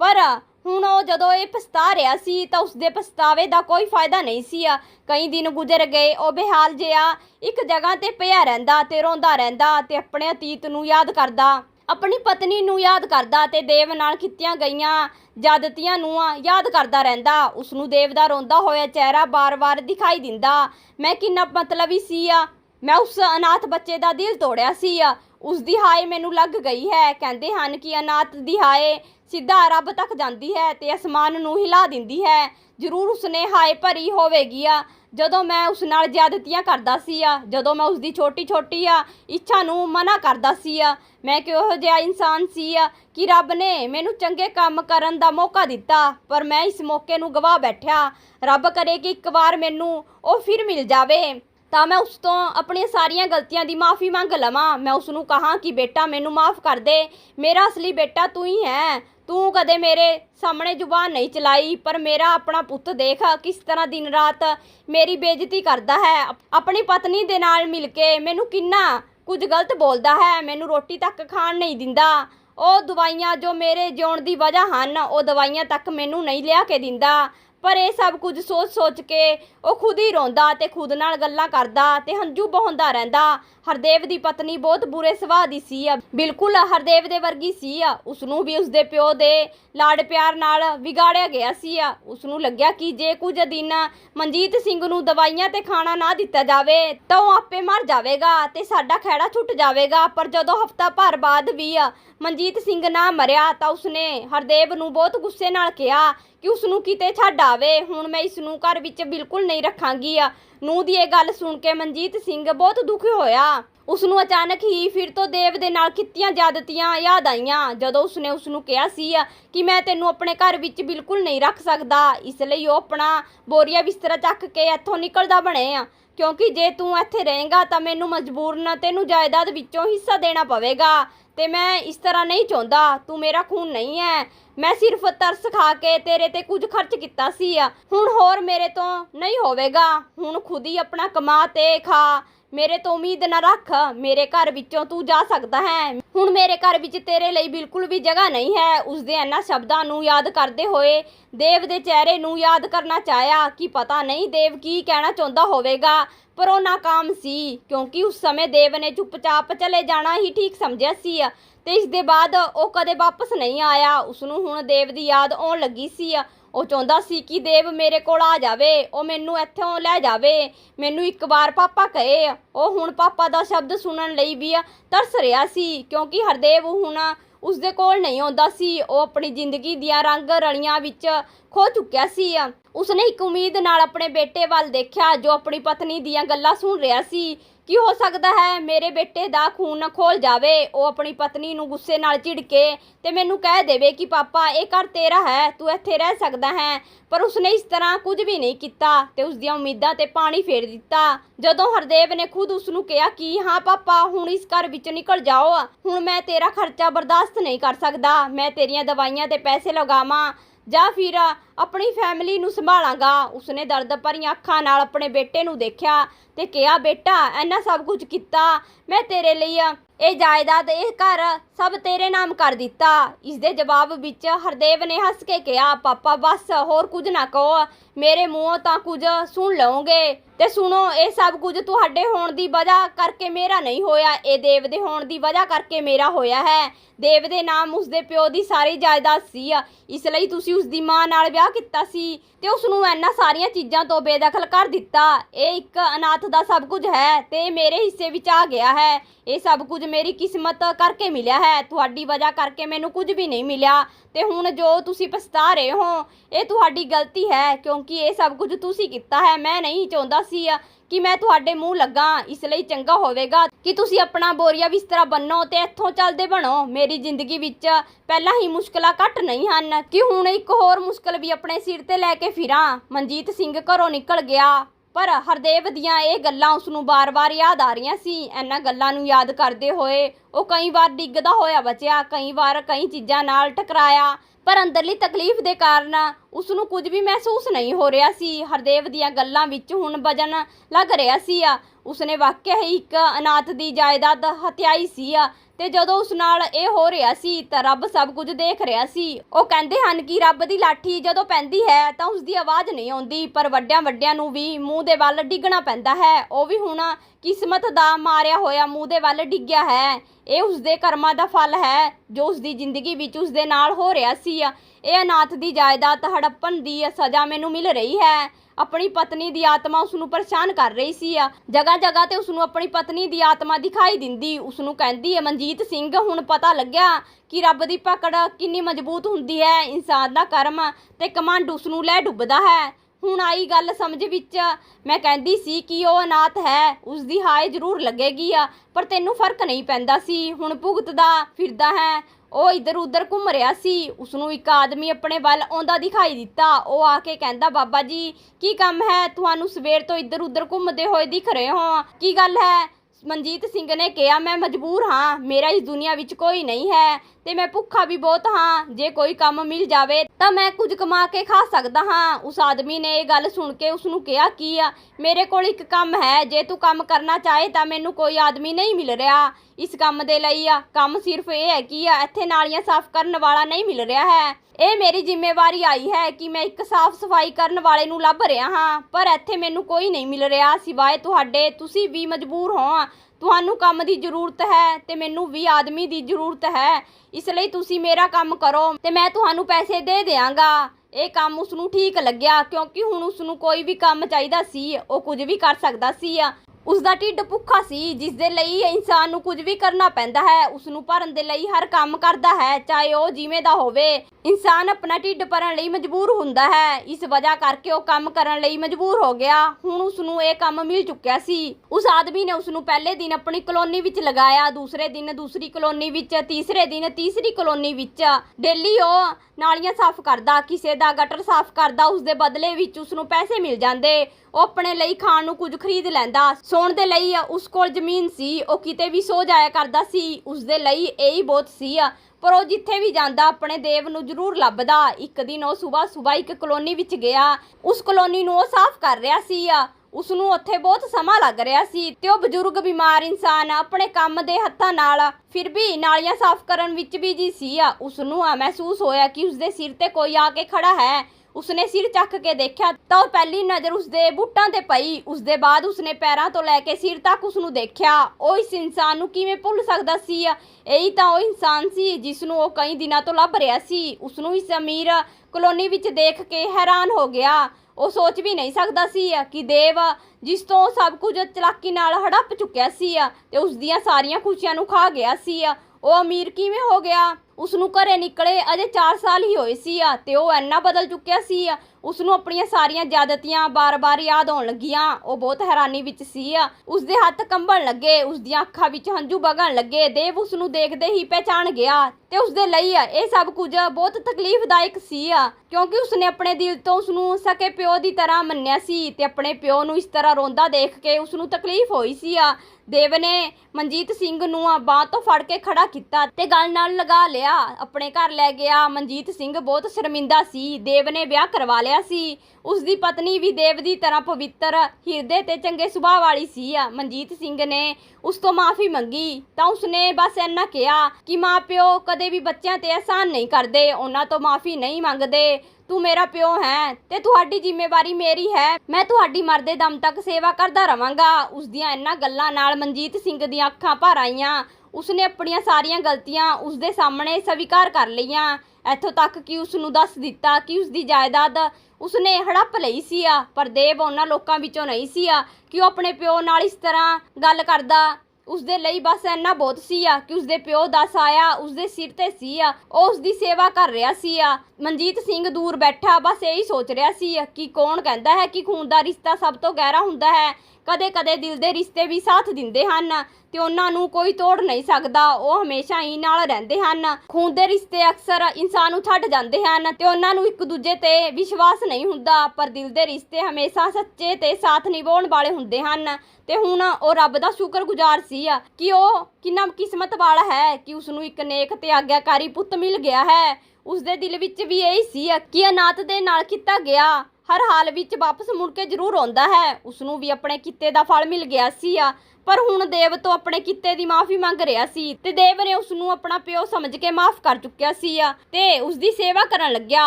ਪਰ ਹੁਣ ਉਹ ਜਦੋਂ ਇਹ ਪਛਤਾ ਰਿਹਾ ਸੀ ਤਾਂ ਉਸਦੇ ਪਛਤਾਵੇ ਦਾ ਕੋਈ ਫਾਇਦਾ ਨਹੀਂ ਸੀ ਆ। ਕਈ ਦਿਨ ਗੁਜ਼ਰ ਗਏ, ਉਹ ਬੇਹਾਲ ਜਿਹਾ ਇੱਕ ਜਗ੍ਹਾ ਤੇ ਪਿਆ ਰਹਿੰਦਾ ਤੇ ਰੋਂਦਾ ਰਹਿੰਦਾ ਤੇ ਆਪਣੇ ਅਤੀਤ ਨੂੰ ਯਾਦ ਕਰਦਾ। ਆਪਣੀ ਪਤਨੀ ਨੂੰ ਯਾਦ ਕਰਦਾ ਤੇ ਦੇਵ ਨਾਲ ਕੀਤੀਆਂ ਗਈਆਂ ਜ਼ਿਆਦਤੀਆਂ ਨੂੰ ਯਾਦ ਕਰਦਾ ਰਹਿੰਦਾ। ਉਸ ਨੂੰ ਦੇਵ ਦਾ ਰੋਂਦਾ ਹੋਇਆ ਚਿਹਰਾ ਬਾਰ-ਬਾਰ ਦਿਖਾਈ ਦਿੰਦਾ। ਮੈਂ ਕਿੰਨਾ ਮਤਲਬੀ ਸੀ ਆ। ਮੈਂ ਉਸ ਅਨਾਥ ਬੱਚੇ ਦਾ ਦਿਲ ਤੋੜਿਆ ਸੀ ਆ। ਉਸ ਦੀ ਹਾਏ ਮੈਨੂੰ ਲੱਗ ਗਈ ਹੈ। ਕਹਿੰਦੇ ਹਨ ਕਿ ਅਨਾਥ ਦੀ ਹਾਏ ਸਿੱਧਾ ਰੱਬ ਤੱਕ ਜਾਂਦੀ ਹੈ ਤੇ ਅਸਮਾਨ ਨੂੰ ਹਿਲਾ ਦਿੰਦੀ ਹੈ। ਜ਼ਰੂਰ ਉਸਨੇ ਹਾਏ ਭਰੀ ਹੋਵੇਗੀ ਆ। ਜਦੋਂ ਮੈਂ ਉਸ ਨਾਲ ਜ਼ਿਆਦਤੀਆਂ ਕਰਦਾ ਸੀ ਆ, ਜਦੋਂ ਮੈਂ ਉਸ ਦੀ ਛੋਟੀ ਛੋਟੀ ਆ, ਇੱਛਾ ਨੂੰ ਮਨਾ ਕਰਦਾ ਸੀ ਆ। ਮੈਂ ਕਿਹੋ ਜਿਹਾ ਇਨਸਾਨ ਸੀ ਆ ਕਿ ਰੱਬ ਨੇ ਮੈਨੂੰ ਚੰਗੇ ਕੰਮ ਕਰਨ ਦਾ ਮੌਕਾ ਦਿੱਤਾ, ਪਰ ਮੈਂ ਇਸ ਮੌਕੇ ਨੂੰ ਗਵਾ ਬੈਠਿਆ। ਰੱਬ ਕਰੇ ਕਿ ਇੱਕ ਵਾਰ ਮੈਨੂੰ ਉਹ ਫਿਰ ਮਿਲ ਜਾਵੇ। ਤਾਂ ਮੈਂ ਉਸ ਤੋਂ ਆਪਣੀਆਂ ਸਾਰੀਆਂ ਗਲਤੀਆਂ ਦੀ ਮਾਫੀ ਮੰਗ ਲਵਾਂ। ਮੈਂ ਉਸ ਨੂੰ ਕਹਾਂ ਕਿ ਬੇਟਾ, ਮੈਨੂੰ ਮਾਫ ਕਰ ਦੇ। ਮੇਰਾ ਅਸਲੀ ਬੇਟਾ ਤੂੰ ਹੀ ਹੈ। ਤੂੰ ਕਦੇ ਮੇਰੇ ਸਾਹਮਣੇ ਜ਼ੁਬਾਨ ਨਹੀਂ ਚਲਾਈ, ਪਰ ਮੇਰਾ ਆਪਣਾ ਪੁੱਤ ਦੇਖ ਕਿਸ ਤਰ੍ਹਾਂ ਦਿਨ ਰਾਤ ਮੇਰੀ ਬੇਇੱਜ਼ਤੀ ਕਰਦਾ ਹੈ। ਆਪਣੀ ਪਤਨੀ ਦੇ ਨਾਲ ਮਿਲ ਕੇ ਮੈਨੂੰ ਕਿੰਨਾ ਕੁਝ ਗਲਤ ਬੋਲਦਾ ਹੈ। ਮੈਨੂੰ ਰੋਟੀ ਤੱਕ ਖਾਣ ਨਹੀਂ ਦਿੰਦਾ। ਉਹ ਦਵਾਈਆਂ ਜੋ ਮੇਰੇ ਜਿਉਣ ਦੀ ਵਜ੍ਹਾ ਹਨ, ਉਹ ਦਵਾਈਆਂ ਤੱਕ ਮੈਨੂੰ ਨਹੀਂ ਲਿਆ ਕੇ ਦਿੰਦਾ। ਪਰ ਇਹ ਸਭ ਕੁਝ ਸੋਚ-ਸੋਚ ਕੇ ਉਹ ਖੁਦ ਹੀ ਰੋਂਦਾ ਤੇ ਖੁਦ ਨਾਲ ਗੱਲਾਂ ਕਰਦਾ ਤੇ ਹੰਝੂ ਬਹਾਉਂਦਾ ਰਹਿੰਦਾ। ਹਰਦੇਵ ਦੀ ਪਤਨੀ ਬਹੁਤ ਬੁਰੇ ਸੁਭਾਅ ਦੀ ਸੀ ਆ। ਬਿਲਕੁਲ ਹਰਦੇਵ ਦੇ ਵਰਗੀ ਸੀ ਆ। ਉਸ ਨੂੰ ਵੀ ਉਸਦੇ ਪਿਓ ਦੇ ਲਾਡ ਪਿਆਰ ਨਾਲ ਵਿਗਾੜਿਆ ਗਿਆ ਸੀ ਆ। ਉਸ ਨੂੰ ਲੱਗਿਆ ਕਿ ਜੇ ਕੁਝ ਦਿਨ ਮਨਜੀਤ ਸਿੰਘ ਨੂੰ ਦਵਾਈਆਂ ਤੇ ਖਾਣਾ ਨਾ ਦਿੱਤਾ ਜਾਵੇ, ਤਾਂ ਉਹ ਆਪੇ ਮਰ ਜਾਵੇਗਾ ਤੇ ਸਾਡਾ ਖਹਿੜਾ ਛੁੱਟ ਜਾਵੇਗਾ। ਪਰ ਜਦੋਂ ਹਫਤਾ ਭਰ ਬਾਅਦ ਵੀ ਮਨਜੀਤ ਸਿੰਘ ਨਾ ਮਰਿਆ ਤਾਂ ਉਸਨੇ ਹਰਦੇਵ ਨੂੰ ਬਹੁਤ ਗੁੱਸੇ ਨਾਲ ਕਿਹਾ ਕਿ ਉਸ ਨੂੰ ਕਿਤੇ ਛੱਡ ਆਵੇ। ਹੁਣ ਮੈਂ ਇਸ ਨੂੰ ਘਰ ਵਿੱਚ ਬਿਲਕੁਲ ਨਹੀਂ ਰੱਖਾਂਗੀ ਆ। ਨੂੰ ਦੀ ਇਹ ਗੱਲ ਸੁਣ ਕੇ ਮਨਜੀਤ ਸਿੰਘ ਬਹੁਤ ਦੁਖੀ ਹੋਇਆ। ਉਸ ਨੂੰ ਅਚਾਨਕ ਹੀ ਫਿਰ ਤੋਂ ਦੇਵ ਦੇ ਨਾਲ ਕੀਤੀਆਂ ਜ਼ਿਆਦਤੀਆਂ ਯਾਦ ਆਈਆਂ। ਜਦੋਂ ਉਸਨੇ ਉਸ ਨੂੰ ਕਿਹਾ ਸੀ ਕਿ ਮੈਂ ਤੈਨੂੰ ਆਪਣੇ ਘਰ ਵਿੱਚ ਬਿਲਕੁਲ ਨਹੀਂ ਰੱਖ ਸਕਦਾ, ਇਸ ਲਈ ਉਹ ਆਪਣਾ ਬੋਰੀਆ ਬਿਸਤਰਾ ਚੱਕ ਕੇ ਇੱਥੋਂ ਨਿਕਲਦਾ ਬਣੇ ਆ ਕਿਉਂਕਿ ਜੇ ਤੂੰ ਇੱਥੇ ਰਹੇਂਗਾ ਤਾਂ ਮੈਨੂੰ ਮਜਬੂਰਨ ਤੈਨੂੰ ਜਾਇਦਾਦ ਵਿੱਚੋਂ ਹਿੱਸਾ ਦੇਣਾ ਪਵੇਗਾ। ਤੇ ਮੈਂ ਇਸ ਤਰ੍ਹਾਂ ਨਹੀਂ ਚਾਹੁੰਦਾ। ਤੂੰ ਮੇਰਾ ਖੂਨ ਨਹੀਂ ਹੈ ਮੈਂ ਸਿਰਫ ਤਰਸ ਖਾ ਕੇ ਤੇਰੇ ਤੇ ਕੁਝ ਖਰਚ ਕੀਤਾ ਸੀ ਹੁਣ ਹੋਰ ਮੇਰੇ ਤੋਂ ਨਹੀਂ ਹੋਵੇਗਾ। ਹੁਣ ਖੁਦ ਹੀ ਆਪਣਾ ਕਮਾ ਤੇ ਖਾ। ਮੇਰੇ ਤੋਂ ਉਮੀਦ ਨਾ ਰੱਖ, ਮੇਰੇ ਘਰ ਵਿੱਚੋਂ ਤੂੰ ਜਾ ਸਕਦਾ ਹੈ। ਹੁਣ ਮੇਰੇ ਘਰ ਵਿੱਚ ਤੇਰੇ ਲਈ ਬਿਲਕੁਲ ਵੀ ਜਗ੍ਹਾ ਨਹੀਂ ਹੈ। ਉਸ ਦੇ ਇਹਨਾਂ ਸ਼ਬਦਾਂ ਨੂੰ ਯਾਦ ਕਰਦੇ ਹੋਏ, ਦੇਵ ਦੇ ਚਿਹਰੇ ਨੂੰ ਯਾਦ ਕਰਨਾ ਚਾਹਿਆ ਕਿ ਪਤਾ ਨਹੀਂ ਦੇਵ ਕੀ ਕਹਿਣਾ ਚਾਹੁੰਦਾ ਹੋਵੇਗਾ, ਪਰ ਉਹ ਨਾਕਾਮ ਸੀ, ਕਿਉਂਕਿ ਉਸ ਸਮੇਂ ਦੇਵ ਨੇ ਚੁੱਪਚਾਪ ਚਲੇ ਜਾਣਾ ਹੀ ਠੀਕ ਸਮਝਿਆ ਸੀ ਤੇ ਇਸ ਦੇ ਬਾਅਦ ਉਹ ਕਦੇ ਵਾਪਸ ਨਹੀਂ ਆਇਆ। ਉਸ ਨੂੰ ਹੁਣ ਦੇਵ ਦੀ ਯਾਦ ਆਉਣ ਲੱਗੀ ਸੀ। ਉਹ ਚਾਹੁੰਦਾ ਸੀ ਕਿ ਦੇਵ ਮੇਰੇ ਕੋਲ ਆ ਜਾਵੇ, ਉਹ ਮੈਨੂੰ ਇੱਥੋਂ ਲੈ ਜਾਵੇ, ਮੈਨੂੰ ਇੱਕ ਵਾਰ ਪਾਪਾ ਕਹੇ, ਉਹ ਹੁਣ ਪਾਪਾ ਦਾ ਸ਼ਬਦ ਸੁਣਨ ਲਈ ਵੀ ਤਰਸ ਰਿਹਾ ਸੀ, ਕਿਉਂਕਿ ਹਰਦੇਵ ਹੁਣ ਉਸ ਦੇ ਕੋਲ ਨਹੀਂ ਆਉਂਦਾ ਸੀ, ਉਹ ਆਪਣੀ ਜ਼ਿੰਦਗੀ ਦੀਆਂ ਰੰਗ ਰਲੀਆਂ ਵਿੱਚ ਖੋ ਚੁੱਕਿਆ ਸੀ। ਉਸਨੇ ਇੱਕ ਉਮੀਦ ਨਾਲ ਆਪਣੇ ਬੇਟੇ ਵੱਲ ਦੇਖਿਆ, ਜੋ ਆਪਣੀ ਪਤਨੀ ਦੀਆਂ ਗੱਲਾਂ ਸੁਣ ਰਿਹਾ ਸੀ ਕੀ ਹੋ ਸਕਦਾ ਹੈ? ਮੇਰੇ ਬੇਟੇ ਦਾ ਖੂਨ ਨਾ ਖੋਲ ਜਾਵੇ। ਉਹ ਆਪਣੀ ਪਤਨੀ ਨੂੰ ਗੁੱਸੇ ਨਾਲ ਝਿੜਕੇ ਤੇ ਮੈਨੂੰ ਕਹਿ ਦੇਵੇ ਕਿ, ਪਾਪਾ, ਇਹ ਘਰ ਤੇਰਾ ਹੈ। ਤੂੰ ਇੱਥੇ ਰਹਿ ਸਕਦਾ ਹੈ। ਪਰ ਉਸਨੇ ਇਸ ਤਰ੍ਹਾਂ ਕੁਝ ਵੀ ਨਹੀਂ ਕੀਤਾ ਤੇ ਉਸ ਦੀਆਂ ਉਮੀਦਾਂ ਤੇ ਪਾਣੀ ਫੇਰ ਦਿੱਤਾ। ਜਦੋਂ ਹਰਦੇਵ ਨੇ ਖੁਦ ਉਸ ਨੂੰ ਕਿਹਾ ਕਿ, ਹਾਂ, ਪਾਪਾ, ਹੁਣ ਇਸ ਘਰ ਵਿੱਚ ਨਿਕਲ ਜਾਓ। ਹੁਣ ਮੈਂ ਤੇਰਾ ਖਰਚਾ ਬਰਦਾਸ਼ਤ ਨਹੀਂ ਕਰ ਸਕਦਾ। ਮੈਂ ਤੇਰੀਆਂ ਦਵਾਈਆਂ ਤੇ ਪੈਸੇ ਲਗਾਵਾਂ। ਜਾਂ ਫਿਰ ਆਪਣੀ ਫੈਮਿਲੀ ਨੂੰ ਸੰਭਾਲਾਂਗਾ। ਉਸਨੇ ਦਰਦ ਭਰੀਆਂ ਅੱਖਾਂ ਨਾਲ ਆਪਣੇ ਬੇਟੇ ਨੂੰ ਦੇਖਿਆ ਤੇ ਕਿਹਾ, ਬੇਟਾ ਐਨਾ ਸਭ ਕੁਝ ਕੀਤਾ, ਮੈਂ ਤੇਰੇ ਲਈ ਇਹ ਜਾਇਦਾਦ, ਇਹ ਘਰ ਸਭ ਤੇਰੇ ਨਾਮ ਕਰ ਦਿੱਤਾ। ਇਸ ਦੇ ਜਵਾਬ ਵਿੱਚ ਹਰਦੇਵ ਨੇ ਹੱਸ ਕੇ ਕਿਹਾ, ਪਾਪਾ, ਬਸ ਹੋਰ ਕੁਝ ਨਾ ਕਹੋ। ਮੇਰੇ ਮੂੰਹੋਂ ਤਾਂ ਕੁਝ ਸੁਣ ਲਓਗੇ ਤੇ ਸੁਣੋ, ਇਹ ਸਭ ਕੁਝ ਤੁਹਾਡੇ ਹੋਣ ਦੀ ਵਜ੍ਹਾ ਕਰਕੇ ਮੇਰਾ ਨਹੀਂ ਹੋਇਆ। ਇਹ ਦੇਵ ਦੇ ਹੋਣ ਦੀ ਵਜ੍ਹਾ ਕਰਕੇ ਮੇਰਾ ਹੋਇਆ ਹੈ। ਦੇਵ ਦੇ ਨਾਮ ਉਸਦੇ ਪਿਓ ਦੀ ਸਾਰੀ ਜਾਇਦਾਦ ਸੀ। ਇਸ ਲਈ ਤੁਸੀਂ ਉਸ ਦੀ ਮਾਂ ਨਾਲ ਵਿਆਹ ਕੀਤਾ ਸੀ ਤੇ ਉਸ ਨੂੰ ਇਹਨਾਂ ਸਾਰੀਆਂ ਚੀਜ਼ਾਂ ਤੋਂ ਬੇਦਖਲ ਕਰ ਦਿੱਤਾ। ਇਹ ਇੱਕ ਅਨਾਥ ਦਾ ਸਭ ਕੁਝ ਹੈ ਤੇ ਇਹ ਮੇਰੇ ਹਿੱਸੇ ਵਿੱਚ ਆ ਗਿਆ ਹੈ। ਇਹ ਸਭ ਕੁਝ ਮੇਰੀ ਕਿਸਮਤ ਕਰਕੇ ਮਿਲਿਆ ਹੈ। ਤੁਹਾਡੀ ਵਜ੍ਹਾ ਕਰਕੇ ਮੈਨੂੰ ਕੁਝ ਵੀ ਨਹੀਂ ਮਿਲਿਆ। ਤੇ ਹੁਣ ਜੋ ਤੁਸੀਂ ਪਛਤਾ ਰਹੇ ਹੋ, ਇਹ ਤੁਹਾਡੀ ਗਲਤੀ ਹੈ ਕਿਉਂਕਿ ਇਹ ਸਭ ਕੁਝ ਤੁਸੀਂ ਕੀਤਾ ਹੈ, ਮੈਂ ਨਹੀਂ ਚਾਹੁੰਦਾ ਸੀ ਕਿ ਮੈਂ ਤੁਹਾਡੇ ਮੂੰਹ ਲੱਗਾ, ਇਸ ਲਈ ਚੰਗਾ ਹੋਵੇਗਾ। ਕਿ ਤੁਸੀਂ ਆਪਣਾ ਬੋਰੀਆ ਬਿਸਤਰਾ ਬੰਨੋ ਤੇ ਇੱਥੋਂ ਚੱਲਦੇ ਬਣੋ। ਮੇਰੀ ਜ਼ਿੰਦਗੀ ਵਿੱਚ ਪਹਿਲਾਂ ਹੀ ਮੁਸ਼ਕਲਾਂ ਘੱਟ ਨਹੀਂ ਹਨ। ਕਿ ਹੁਣ ਇੱਕ ਹੋਰ ਮੁਸ਼ਕਲ ਵੀ ਆਪਣੇ ਸਿਰ ਤੇ ਲੈ ਕੇ ਫਿਰਾਂ। ਮਨਜੀਤ ਸਿੰਘ ਘਰੋਂ ਨਿਕਲ ਗਿਆ, ਪਰ ਹਰਦੇਵ ਦੀਆਂ ਇਹ ਗੱਲਾਂ ਉਸ ਨੂੰ ਬਾਰ-ਬਾਰ ਯਾਦ ਆ ਰਹੀਆਂ ਸੀ। ਇਹਨਾਂ ਗੱਲਾਂ ਨੂੰ ਯਾਦ ਕਰਦੇ ਹੋਏ ਉਹ ਕਈ ਵਾਰ ਡਿੱਗਦਾ ਹੋਇਆ ਬਚਿਆ, ਕਈ ਵਾਰ ਕਈ ਚੀਜ਼ਾਂ ਨਾਲ ਟਕਰਾਇਆ। ਪਰ ਅੰਦਰਲੀ ਤਕਲੀਫ ਦੇ ਕਾਰਨ ਉਸ ਨੂੰ ਕੁਝ ਵੀ ਮਹਿਸੂਸ ਨਹੀਂ ਹੋ ਰਿਹਾ ਸੀ। ਹਰਦੇਵ ਦੀਆਂ ਗੱਲਾਂ ਵਿੱਚ ਹੁਣ ਵਜਨ ਲੱਗ ਰਿਹਾ ਸੀ ਆ। ਉਸਨੇ ਵਾਕਿਆ ਹੀ ਇੱਕ ਅਨਾਥ ਦੀ ਜਾਇਦਾਦ ਹਤਿਆਈ ਸੀ ਆ ਤੇ ਜਦੋਂ ਉਸ ਨਾਲ ਇਹ ਹੋ ਰਿਹਾ ਸੀ ਤਾਂ ਰੱਬ ਸਭ ਕੁਝ ਦੇਖ ਰਿਹਾ ਸੀ। ਉਹ ਕਹਿੰਦੇ ਹਨ ਕਿ ਰੱਬ ਦੀ ਲਾਠੀ ਜਦੋਂ ਪੈਂਦੀ ਹੈ ਤਾਂ ਉਸ ਦੀ ਆਵਾਜ਼ ਨਹੀਂ ਆਉਂਦੀ, ਪਰ ਵੱਡਿਆਂ ਵੱਡਿਆਂ ਨੂੰ ਵੀ ਮੂੰਹ ਦੇ ਵੱਲ ਡਿੱਗਣਾ ਪੈਂਦਾ ਹੈ। ਉਹ ਵੀ ਹੁਣ ਕਿਸਮਤ ਦਾ ਮਾਰਿਆ ਹੋਇਆ ਮੂੰਹ ਦੇ ਵੱਲ ਡਿੱਗਿਆ ਹੈ। ਇਹ ਉਸ ਦੇ ਕਰਮਾਂ ਦਾ ਫਲ ਹੈ ਜੋ ਉਸ ਦੀ ਜ਼ਿੰਦਗੀ ਵਿੱਚ ਉਸ ਦੇ ਨਾਲ ਹੋ ਰਿਹਾ ਸੀ ਇਹ ਅਨਾਥ ਦੀ ਜਾਇਦਾਦ ਹੜੱਪਣ ਦੀ ਸਜ਼ਾ ਮੈਨੂੰ ਮਿਲ ਰਹੀ ਹੈ। ਆਪਣੀ ਪਤਨੀ ਦੀ ਆਤਮਾ ਉਸ ਨੂੰ ਪਰੇਸ਼ਾਨ ਕਰ ਰਹੀ ਸੀ ਆ। ਜਗ੍ਹਾ ਜਗ੍ਹਾ ਤੇ ਉਸ ਨੂੰ ਆਪਣੀ ਪਤਨੀ ਦੀ ਆਤਮਾ ਦਿਖਾਈ ਦਿੰਦੀ। ਉਸ ਨੂੰ ਕਹਿੰਦੀ ਹੈ, ਮਨਜੀਤ ਸਿੰਘ, ਹੁਣ ਪਤਾ ਲੱਗਿਆ ਕਿ ਰੱਬ ਦੀ ਪਕੜ ਕਿੰਨੀ ਮਜ਼ਬੂਤ ਹੁੰਦੀ ਹੈ। ਇਨਸਾਨ ਦਾ ਕਰਮ ਤੇ ਕਮੰਡ ਉਸ ਨੂੰ ਲੈ ਡੁੱਬਦਾ ਹੈ। ਹੁਣ ਆਈ ਗੱਲ ਸਮਝ ਵਿੱਚ। ਮੈਂ ਕਹਿੰਦੀ ਸੀ ਕਿ ਉਹ ਅਨਾਥ ਹੈ। ਉਸ ਦੀ ਹਾਏ ਜ਼ਰੂਰ ਲੱਗੇਗੀ ਆ, ਪਰ ਤੈਨੂੰ ਫ਼ਰਕ ਨਹੀਂ ਪੈਂਦਾ ਸੀ। ਹੁਣ ਭੁਗਤਦਾ ਫਿਰਦਾ ਹੈ। ਉਹ ਇੱਧਰ ਉੱਧਰ ਘੁੰਮ ਰਿਹਾ ਸੀ ਉਸ ਨੂੰ ਇੱਕ ਆਦਮੀ ਆਪਣੇ ਵੱਲ ਆਉਂਦਾ ਦਿਖਾਈ ਦਿੱਤਾ। ਉਹ ਆ ਕੇ ਕਹਿੰਦਾ, ਬਾਬਾ ਜੀ, ਕੀ ਕੰਮ ਹੈ? ਤੁਹਾਨੂੰ ਸਵੇਰ ਤੋਂ ਇੱਧਰ ਉੱਧਰ ਘੁੰਮਦੇ ਹੋਏ ਦਿਖ ਰਹੇ ਹੋ। ਕੀ ਗੱਲ ਹੈ? ਮਨਜੀਤ ਸਿੰਘ ਨੇ ਕਿਹਾ, ਮੈਂ ਮਜਬੂਰ ਹਾਂ, ਮੇਰਾ ਇਸ ਦੁਨੀਆ ਵਿੱਚ ਕੋਈ ਨਹੀਂ ਹੈ ਤੇ ਮੈਂ ਭੁੱਖਾ ਵੀ ਬਹੁਤ ਹਾਂ। ਜੇ ਕੋਈ ਕੰਮ ਮਿਲ ਜਾਵੇ ਤਾਂ ਮੈਂ ਕੁਝ ਕਮਾ ਕੇ ਖਾ ਸਕਦਾ ਹਾਂ। ਉਸ ਆਦਮੀ ਨੇ ਇਹ ਗੱਲ ਸੁਣ ਕੇ ਉਸ ਨੂੰ ਕਿਹਾ, ਕੀ ਆ? ਮੇਰੇ ਕੋਲ ਇੱਕ ਕੰਮ ਹੈ। ਜੇ ਤੂੰ ਕੰਮ ਕਰਨਾ ਚਾਹੇ ਤਾਂ ਮੈਨੂੰ ਕੋਈ ਆਦਮੀ ਨਹੀਂ ਮਿਲ ਰਿਹਾ। ਇਸ ਕੰਮ ਦੇ ਲਈ ਆ, ਕੰਮ ਸਿਰਫ ਇਹ ਹੈ ਕਿ ਆ, ਇੱਥੇ ਨਾਲੀਆਂ ਸਾਫ਼ ਕਰਨ ਵਾਲਾ ਨਹੀਂ ਮਿਲ ਰਿਹਾ ਹੈ। ਇਹ ਮੇਰੀ ਜ਼ਿੰਮੇਵਾਰੀ ਆਈ ਹੈ ਕਿ ਮੈਂ ਇੱਕ ਸਾਫ਼ ਸਫ਼ਾਈ ਕਰਨ ਵਾਲੇ ਨੂੰ ਲੱਭ ਰਿਹਾ ਹਾਂ, ਪਰ ਇੱਥੇ ਮੈਨੂੰ ਕੋਈ ਨਹੀਂ ਮਿਲ ਰਿਹਾ। ਸਿਵਾਏ ਤੁਹਾਡੇ, ਤੁਸੀਂ ਵੀ ਮਜਬੂਰ ਹੋ ਤੁਹਾਨੂੰ ਕੰਮ ਦੀ ਜ਼ਰੂਰਤ ਹੈ ਤੇ ਮੈਨੂੰ ਵੀ ਆਦਮੀ ਦੀ ਜ਼ਰੂਰਤ ਹੈ, ਇਸ ਲਈ ਤੁਸੀਂ ਮੇਰਾ ਕੰਮ ਕਰੋ ਤੇ ਮੈਂ ਤੁਹਾਨੂੰ ਪੈਸੇ ਦੇ ਦਿਆਂਗਾ। ਇਹ ਕੰਮ ਉਸ ਨੂੰ ਠੀਕ ਲੱਗਿਆ ਕਿਉਂਕਿ ਹੁਣ ਉਸ ਨੂੰ ਕੋਈ ਵੀ ਕੰਮ ਚਾਹੀਦਾ ਸੀ, ਉਹ ਕੁਝ ਵੀ ਕਰ ਸਕਦਾ ਸੀ। ਉਸ ਦਾ ਢਿੱਡ ਭੁੱਖਾ ਸੀ ਜਿਸ ਦੇ ਲਈ ਇਨਸਾਨ ਨੂੰ ਕੁਝ ਵੀ ਕਰਨਾ ਪੈਂਦਾ ਹੈ ਉਸ ਨੂੰ ਭਰਨ ਦੇ ਲਈ ਹਰ ਕੰਮ ਕਰਦਾ ਹੈ, ਚਾਹੇ ਉਹ ਜਿਵੇਂ ਦਾ ਹੋਵੇ। ਇਨਸਾਨ ਆਪਣਾ ਢਿੱਡ ਭਰਨ ਲਈ ਮਜਬੂਰ ਹੁੰਦਾ ਹੈ, ਇਸ ਵਜ੍ਹਾ ਕਰਕੇ ਉਹ ਕੰਮ ਕਰਨ ਲਈ ਮਜਬੂਰ ਹੋ ਗਿਆ। ਹੁਣ ਉਸ ਨੂੰ ਇਹ ਕੰਮ ਮਿਲ ਚੁੱਕਿਆ ਸੀ। ਉਸ ਆਦਮੀ ਨੇ ਉਸ ਨੂੰ ਪਹਿਲੇ ਦਿਨ ਆਪਣੀ ਕਲੋਨੀ ਵਿੱਚ ਲਗਾਇਆ, ਦੂਸਰੇ ਦਿਨ ਦੂਸਰੀ ਕਲੋਨੀ ਵਿੱਚ, ਤੀਸਰੇ ਦਿਨ ਤੀਸਰੀ ਕਲੋਨੀ ਵਿੱਚ। ਡੇਲੀ ਉਹ ਨਾਲੀਆਂ ਸਾਫ਼ ਕਰਦਾ, ਕਿਸੇ ਦਾ ਗਟਰ ਸਾਫ਼ ਕਰਦਾ ਉਸ ਦੇ ਬਦਲੇ ਵਿੱਚ ਉਸ ਨੂੰ ਪੈਸੇ ਮਿਲ ਜਾਂਦੇ। ਉਹ ਆਪਣੇ ਲਈ ਖਾਣ ਨੂੰ ਕੁਝ ਖਰੀਦ ਲੈਂਦਾ। ਸੌਣ ਦੇ ਲਈ ਉਸ ਕੋਲ ਜ਼ਮੀਨ ਸੀ, ਉਹ ਕਿਤੇ ਵੀ ਸੋ ਜਾਇਆ ਕਰਦਾ ਸੀ, ਉਸ ਦੇ ਲਈ ਇਹ ਹੀ ਬਹੁਤ ਸੀ ਪਰ ਉਹ ਜਿੱਥੇ ਵੀ ਜਾਂਦਾ, ਆਪਣੇ ਦੇਵ ਨੂੰ ਜ਼ਰੂਰ ਲੱਭਦਾ। ਇੱਕ ਦਿਨ ਉਹ ਸਵੇਰ ਸਵੇਰ ਇੱਕ ਕਲੋਨੀ ਵਿੱਚ ਗਿਆ। ਉਸ ਕਲੋਨੀ ਨੂੰ ਉਹ ਸਾਫ਼ ਕਰ ਰਿਹਾ ਸੀ ਉਸ ਨੂੰ ਉੱਥੇ ਬਹੁਤ ਸਮਾਂ ਲੱਗ ਰਿਹਾ ਸੀ ਤੇ ਉਹ ਬਜ਼ੁਰਗ, ਬਿਮਾਰ ਇਨਸਾਨ ਆਪਣੇ ਕੰਮ ਦੇ ਹੱਥਾਂ ਨਾਲ। ਫਿਰ ਵੀ ਨਾਲੀਆਂ ਸਾਫ਼ ਕਰਨ ਵਿੱਚ ਬਿਜ਼ੀ ਸੀ ਉਸ ਨੂੰ ਮਹਿਸੂਸ ਹੋਇਆ ਕਿ ਉਸ ਦੇ ਸਿਰ ਤੇ ਕੋਈ ਆ ਕੇ ਖੜਾ ਹੈ। ਉਸਨੇ ਸਿਰ ਚੱਕ ਕੇ ਦੇਖਿਆ ਤਾਂ ਉਹ ਪਹਿਲੀ ਨਜ਼ਰ ਉਸਦੇ ਬੂਟਾਂ ਤੇ ਪਈ। ਉਸਦੇ ਬਾਅਦ ਉਸਨੇ ਪੈਰਾਂ ਤੋਂ ਲੈ ਕੇ ਸਿਰ ਤੱਕ ਉਸਨੂੰ ਦੇਖਿਆ। ਉਹ ਇਸ ਇਨਸਾਨ ਨੂੰ ਕਿਵੇਂ ਭੁੱਲ ਸਕਦਾ ਸੀ? ਇਹੀ ਤਾਂ ਉਹ ਇਨਸਾਨ ਸੀ ਜਿਸ ਨੂੰ ਉਹ ਕਈ ਦਿਨਾਂ ਤੋਂ ਲੱਭ ਰਿਹਾ ਸੀ। ਉਸਨੂੰ ਇਸ ਅਮੀਰ ਕਲੋਨੀ ਵਿੱਚ ਦੇਖ ਕੇ ਹੈਰਾਨ ਹੋ ਗਿਆ। ਉਹ ਸੋਚ ਵੀ ਨਹੀਂ ਸਕਦਾ ਸੀ ਕਿ ਦੇਵ, ਜਿਸ ਤੋਂ ਸਭ ਕੁਝ ਚਲਾਕੀ ਨਾਲ ਹੜੱਪ ਚੁੱਕਿਆ ਸੀ ਤੇ ਉਸ ਦੀਆਂ ਸਾਰੀਆਂ ਖੁਸ਼ੀਆਂ ਨੂੰ ਖਾ ਗਿਆ ਸੀ, ਉਹ ਅਮੀਰ ਕਿਵੇਂ ਹੋ ਗਿਆ? ਉਸ ਨੂੰ ਘਰੇ ਨਿਕਲੇ, ਅਜੇ 4 ਸਾਲ ਹੀ ਹੋਏ ਸੀ ਆ, ਤੇ ਉਹ ਇੰਨਾ ਬਦਲ ਚੁੱਕਿਆ ਸੀ ਆ ਉਸ ਨੂੰ ਆਪਣੀਆਂ ਸਾਰੀਆਂ ਜ਼ਿਆਦਤੀਆਂ ਬਾਰ-ਬਾਰ ਯਾਦ ਆਉਣ ਲੱਗੀਆਂ। ਉਹ ਬਹੁਤ ਹੈਰਾਨੀ ਵਿੱਚ ਸੀ। ਆ ਉਸ ਦੇ ਹੱਥ ਕੰਬਣ ਲੱਗੇ ਉਸ ਦੀਆਂ ਅੱਖਾਂ ਵਿੱਚ ਹੰਝੂ ਵਗਣ ਲੱਗੇ। ਦੇਵ ਉਸ ਨੂੰ ਦੇਖਦੇ ਹੀ ਪਹਿਚਾਣ ਗਿਆ ਤੇ ਉਸ ਦੇ ਲਈ ਇਹ ਸਭ ਕੁਝ ਬਹੁਤ ਤਕਲੀਫਦਾਇਕ ਸੀ ਆ ਕਿਉਂਕਿ ਉਸਨੇ ਆਪਣੇ ਦਿਲ ਤੋਂ ਉਸ ਨੂੰ ਸਕੇ ਪਿਓ ਦੀ ਤਰ੍ਹਾਂ ਮੰਨਿਆ ਸੀ ਤੇ ਆਪਣੇ ਪਿਓ ਨੂੰ ਇਸ ਤਰ੍ਹਾਂ ਰੋਂਦਾ ਦੇਖ ਕੇ ਉਸ ਨੂੰ ਤਕਲੀਫ ਹੋਈ ਸੀ। ਆ ਦੇਵ ਨੇ ਮਨਜੀਤ ਸਿੰਘ ਨੂੰ ਆ ਬਾਹ ਤੋਂ ਫੜ ਕੇ ਖੜਾ ਕੀਤਾ ਤੇ ਗਲ ਨਾਲ ਲਗਾ ਲਿਆ। ਆਪਣੇ ਘਰ ਲੈ ਗਿਆ। ਮਨਜੀਤ ਸਿੰਘ ਬਹੁਤ ਸ਼ਰਮਿੰਦਾ ਸੀ। ਦੇਵ ਨੇ ਵਿਆਹ ਕਰਵਾ ਲਿਆ। ਸੀ। ਉਸ ਦੀ ਪਤਨੀ ਵੀ ਦੇਵ ਦੀ ਤਰ੍ਹਾਂ ਪਵਿੱਤਰ, ਹਿਰਦੇ ਤੇ ਚੰਗੇ ਸੁਭਾਅ ਵਾਲੀ ਸੀ ਮਨਜੀਤ ਸਿੰਘ ਨੇ ਉਸ ਤੋਂ ਮਾਫੀ ਮੰਗੀ। ਤਾਂ ਉਸਨੇ ਬਸ ਇੰਨਾ ਕਿਹਾ ਕਿ ਮਾਪਿਓ ਕਦੇ ਵੀ ਬੱਚਿਆਂ ਤੇ ਅਹਿਸਾਨ ਨਹੀਂ ਕਰਦੇ, ਉਹਨਾਂ ਤੋਂ ਮਾਫੀ ਨਹੀਂ ਮੰਗਦੇ। ਤੂੰ ਮੇਰਾ ਪਿਓ ਹੈ ਤੇ ਤੁਹਾਡੀ ਜ਼ਿੰਮੇਵਾਰੀ ਮੇਰੀ ਹੈ। ਮੈਂ ਤੁਹਾਡੀ ਮਰਦੇ ਦਮ ਤੱਕ ਸੇਵਾ ਕਰਦਾ ਰਵਾਂਗਾ। ਉਸ ਦੀਆਂ ਇਹਨਾਂ ਗੱਲਾਂ ਨਾਲ ਮਨਜੀਤ ਸਿੰਘ ਦੀਆਂ ਅੱਖਾਂ ਭਰ ਆਈਆਂ। ਉਸਨੇ ਆਪਣੀਆਂ ਸਾਰੀਆਂ ਗਲਤੀਆਂ ਉਸ ਦੇ ਸਾਹਮਣੇ ਸਵੀਕਾਰ ਕਰ ਲਈਆਂ। ਇੱਥੋਂ ਤੱਕ ਕਿ ਉਸ ਨੂੰ ਦੱਸ ਦਿੱਤਾ ਕਿ ਉਸ ਦੀ ਜਾਇਦਾਦ ਉਸਨੇ ਹੜੱਪ ਲਈ ਸੀ ਆ, ਪਰ ਦੇਵ ਉਹਨਾਂ ਲੋਕਾਂ ਵਿੱਚੋਂ ਨਹੀਂ ਸੀ ਆ ਕਿ ਉਹ ਆਪਣੇ ਪਿਓ ਨਾਲ ਇਸ ਤਰ੍ਹਾਂ ਗੱਲ ਕਰਦਾ। ਉਸ ਦੇ ਲਈ ਬਸ ਇੰਨਾ ਬਹੁਤ ਸੀ ਆ ਕਿ ਉਸ ਦੇ ਪਿਓ ਦੱਸ ਆਇਆ ਉਸ ਦੇ ਸਿਰ ਤੇ ਸੀ ਆ, ਉਹ ਉਸ ਦੀ ਸੇਵਾ ਕਰ ਰਿਹਾ ਸੀ ਆ। ਮਨਜੀਤ ਸਿੰਘ ਦੂਰ ਬੈਠਾ ਬਸ ਇਹੀ ਸੋਚ ਰਿਹਾ ਸੀ ਕਿ ਕੌਣ ਕਹਿੰਦਾ ਹੈ ਕਿ ਖੂਨ ਦਾ ਰਿਸ਼ਤਾ ਸਭ ਤੋਂ ਗਹਿਰਾ ਹੁੰਦਾ ਹੈ। ਕਦੇ-ਕਦੇ ਦਿਲ ਦੇ ਰਿਸ਼ਤੇ ਵੀ ਸਾਥ ਦਿੰਦੇ ਹਨ ਤੇ ਉਹਨਾਂ ਨੂੰ ਕੋਈ ਤੋੜ ਨਹੀਂ ਸਕਦਾ, ਉਹ ਹਮੇਸ਼ਾ ਹੀ ਨਾਲ ਰਹਿੰਦੇ ਹਨ। ਖੂਨ ਦੇ ਰਿਸ਼ਤੇ ਅਕਸਰ ਇਨਸਾਨ ਨੂੰ ਛੱਡ ਜਾਂਦੇ ਹਨ ਤੇ ਉਹਨਾਂ ਨੂੰ ਇੱਕ ਦੂਜੇ ਤੇ ਵਿਸ਼ਵਾਸ ਨਹੀਂ ਹੁੰਦਾ, ਪਰ ਦਿਲ ਦੇ ਰਿਸ਼ਤੇ ਹਮੇਸ਼ਾ ਸੱਚੇ ਤੇ ਸਾਥ ਨਿਭਾਉਣ ਵਾਲੇ ਹੁੰਦੇ ਹਨ। ਤੇ ਹੁਣ ਉਹ ਰੱਬ ਦਾ ਸ਼ੁਕਰਗੁਜ਼ਾਰ ਸੀ ਕਿ ਉਹ ਕਿੰਨਾ ਕਿਸਮਤ ਵਾਲਾ ਹੈ ਕਿ ਉਸ ਨੂੰ ਇੱਕ ਨੇਕ ਤੇ ਆਗਿਆਕਾਰੀ ਪੁੱਤ ਮਿਲ ਗਿਆ ਹੈ। ਉਸ ਦੇ ਦਿਲ ਵਿੱਚ ਵੀ ਇਹੀ ਸੀ ਕਿ ਅਨਾਥ ਦੇ ਨਾਲ ਕੀਤਾ ਗਿਆ। ਹਰ ਹਾਲ ਵਿੱਚ ਵਾਪਸ ਮੁੜ ਕੇ ਜ਼ਰੂਰ ਆਉਂਦਾ ਹੈ। ਉਸ ਨੂੰ ਵੀ ਆਪਣੇ ਕਿੱਤੇ ਦਾ ਫਲ ਮਿਲ ਗਿਆ ਸੀ ਆ। ਪਰ ਹੁਣ ਦੇਵ ਤੋਂ ਆਪਣੇ ਕਿੱਤੇ ਦੀ ਮਾਫੀ ਮੰਗ ਰਿਹਾ ਸੀ ਤੇ ਦੇਵ ਨੇ ਉਸ ਨੂੰ ਆਪਣਾ ਪਿਓ ਸਮਝ ਕੇ ਮਾਫ ਕਰ ਚੁੱਕਿਆ ਸੀ ਆ ਤੇ ਉਸ ਦੀ ਸੇਵਾ ਕਰਨ ਲੱਗਿਆ।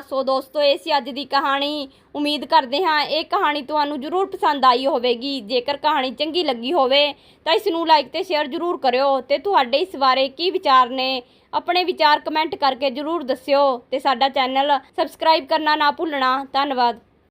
ਸੋ ਦੋਸਤੋ, ਇਹ ਸੀ ਅੱਜ ਦੀ ਕਹਾਣੀ। ਉਮੀਦ ਕਰਦੇ ਹਾਂ ਇਹ ਕਹਾਣੀ ਤੁਹਾਨੂੰ ਜ਼ਰੂਰ ਪਸੰਦ ਆਈ ਹੋਵੇਗੀ। ਜੇਕਰ ਕਹਾਣੀ ਚੰਗੀ ਲੱਗੀ ਹੋਵੇ ਤਾਂ ਇਸ ਨੂੰ ਲਾਈਕ ਤੇ ਸ਼ੇਅਰ ਜ਼ਰੂਰ ਕਰਿਓ ਤੇ ਤੁਹਾਡੇ ਇਸ ਬਾਰੇ ਕੀ ਵਿਚਾਰ ਨੇ, ਆਪਣੇ ਵਿਚਾਰ ਕਮੈਂਟ ਕਰਕੇ ਜ਼ਰੂਰ ਦੱਸਿਓ ਤੇ ਸਾਡਾ ਚੈਨਲ ਸਬਸਕ੍ਰਾਈਬ ਕਰਨਾ ਨਾ ਭੁੱਲਣਾ। ਧੰਨਵਾਦ।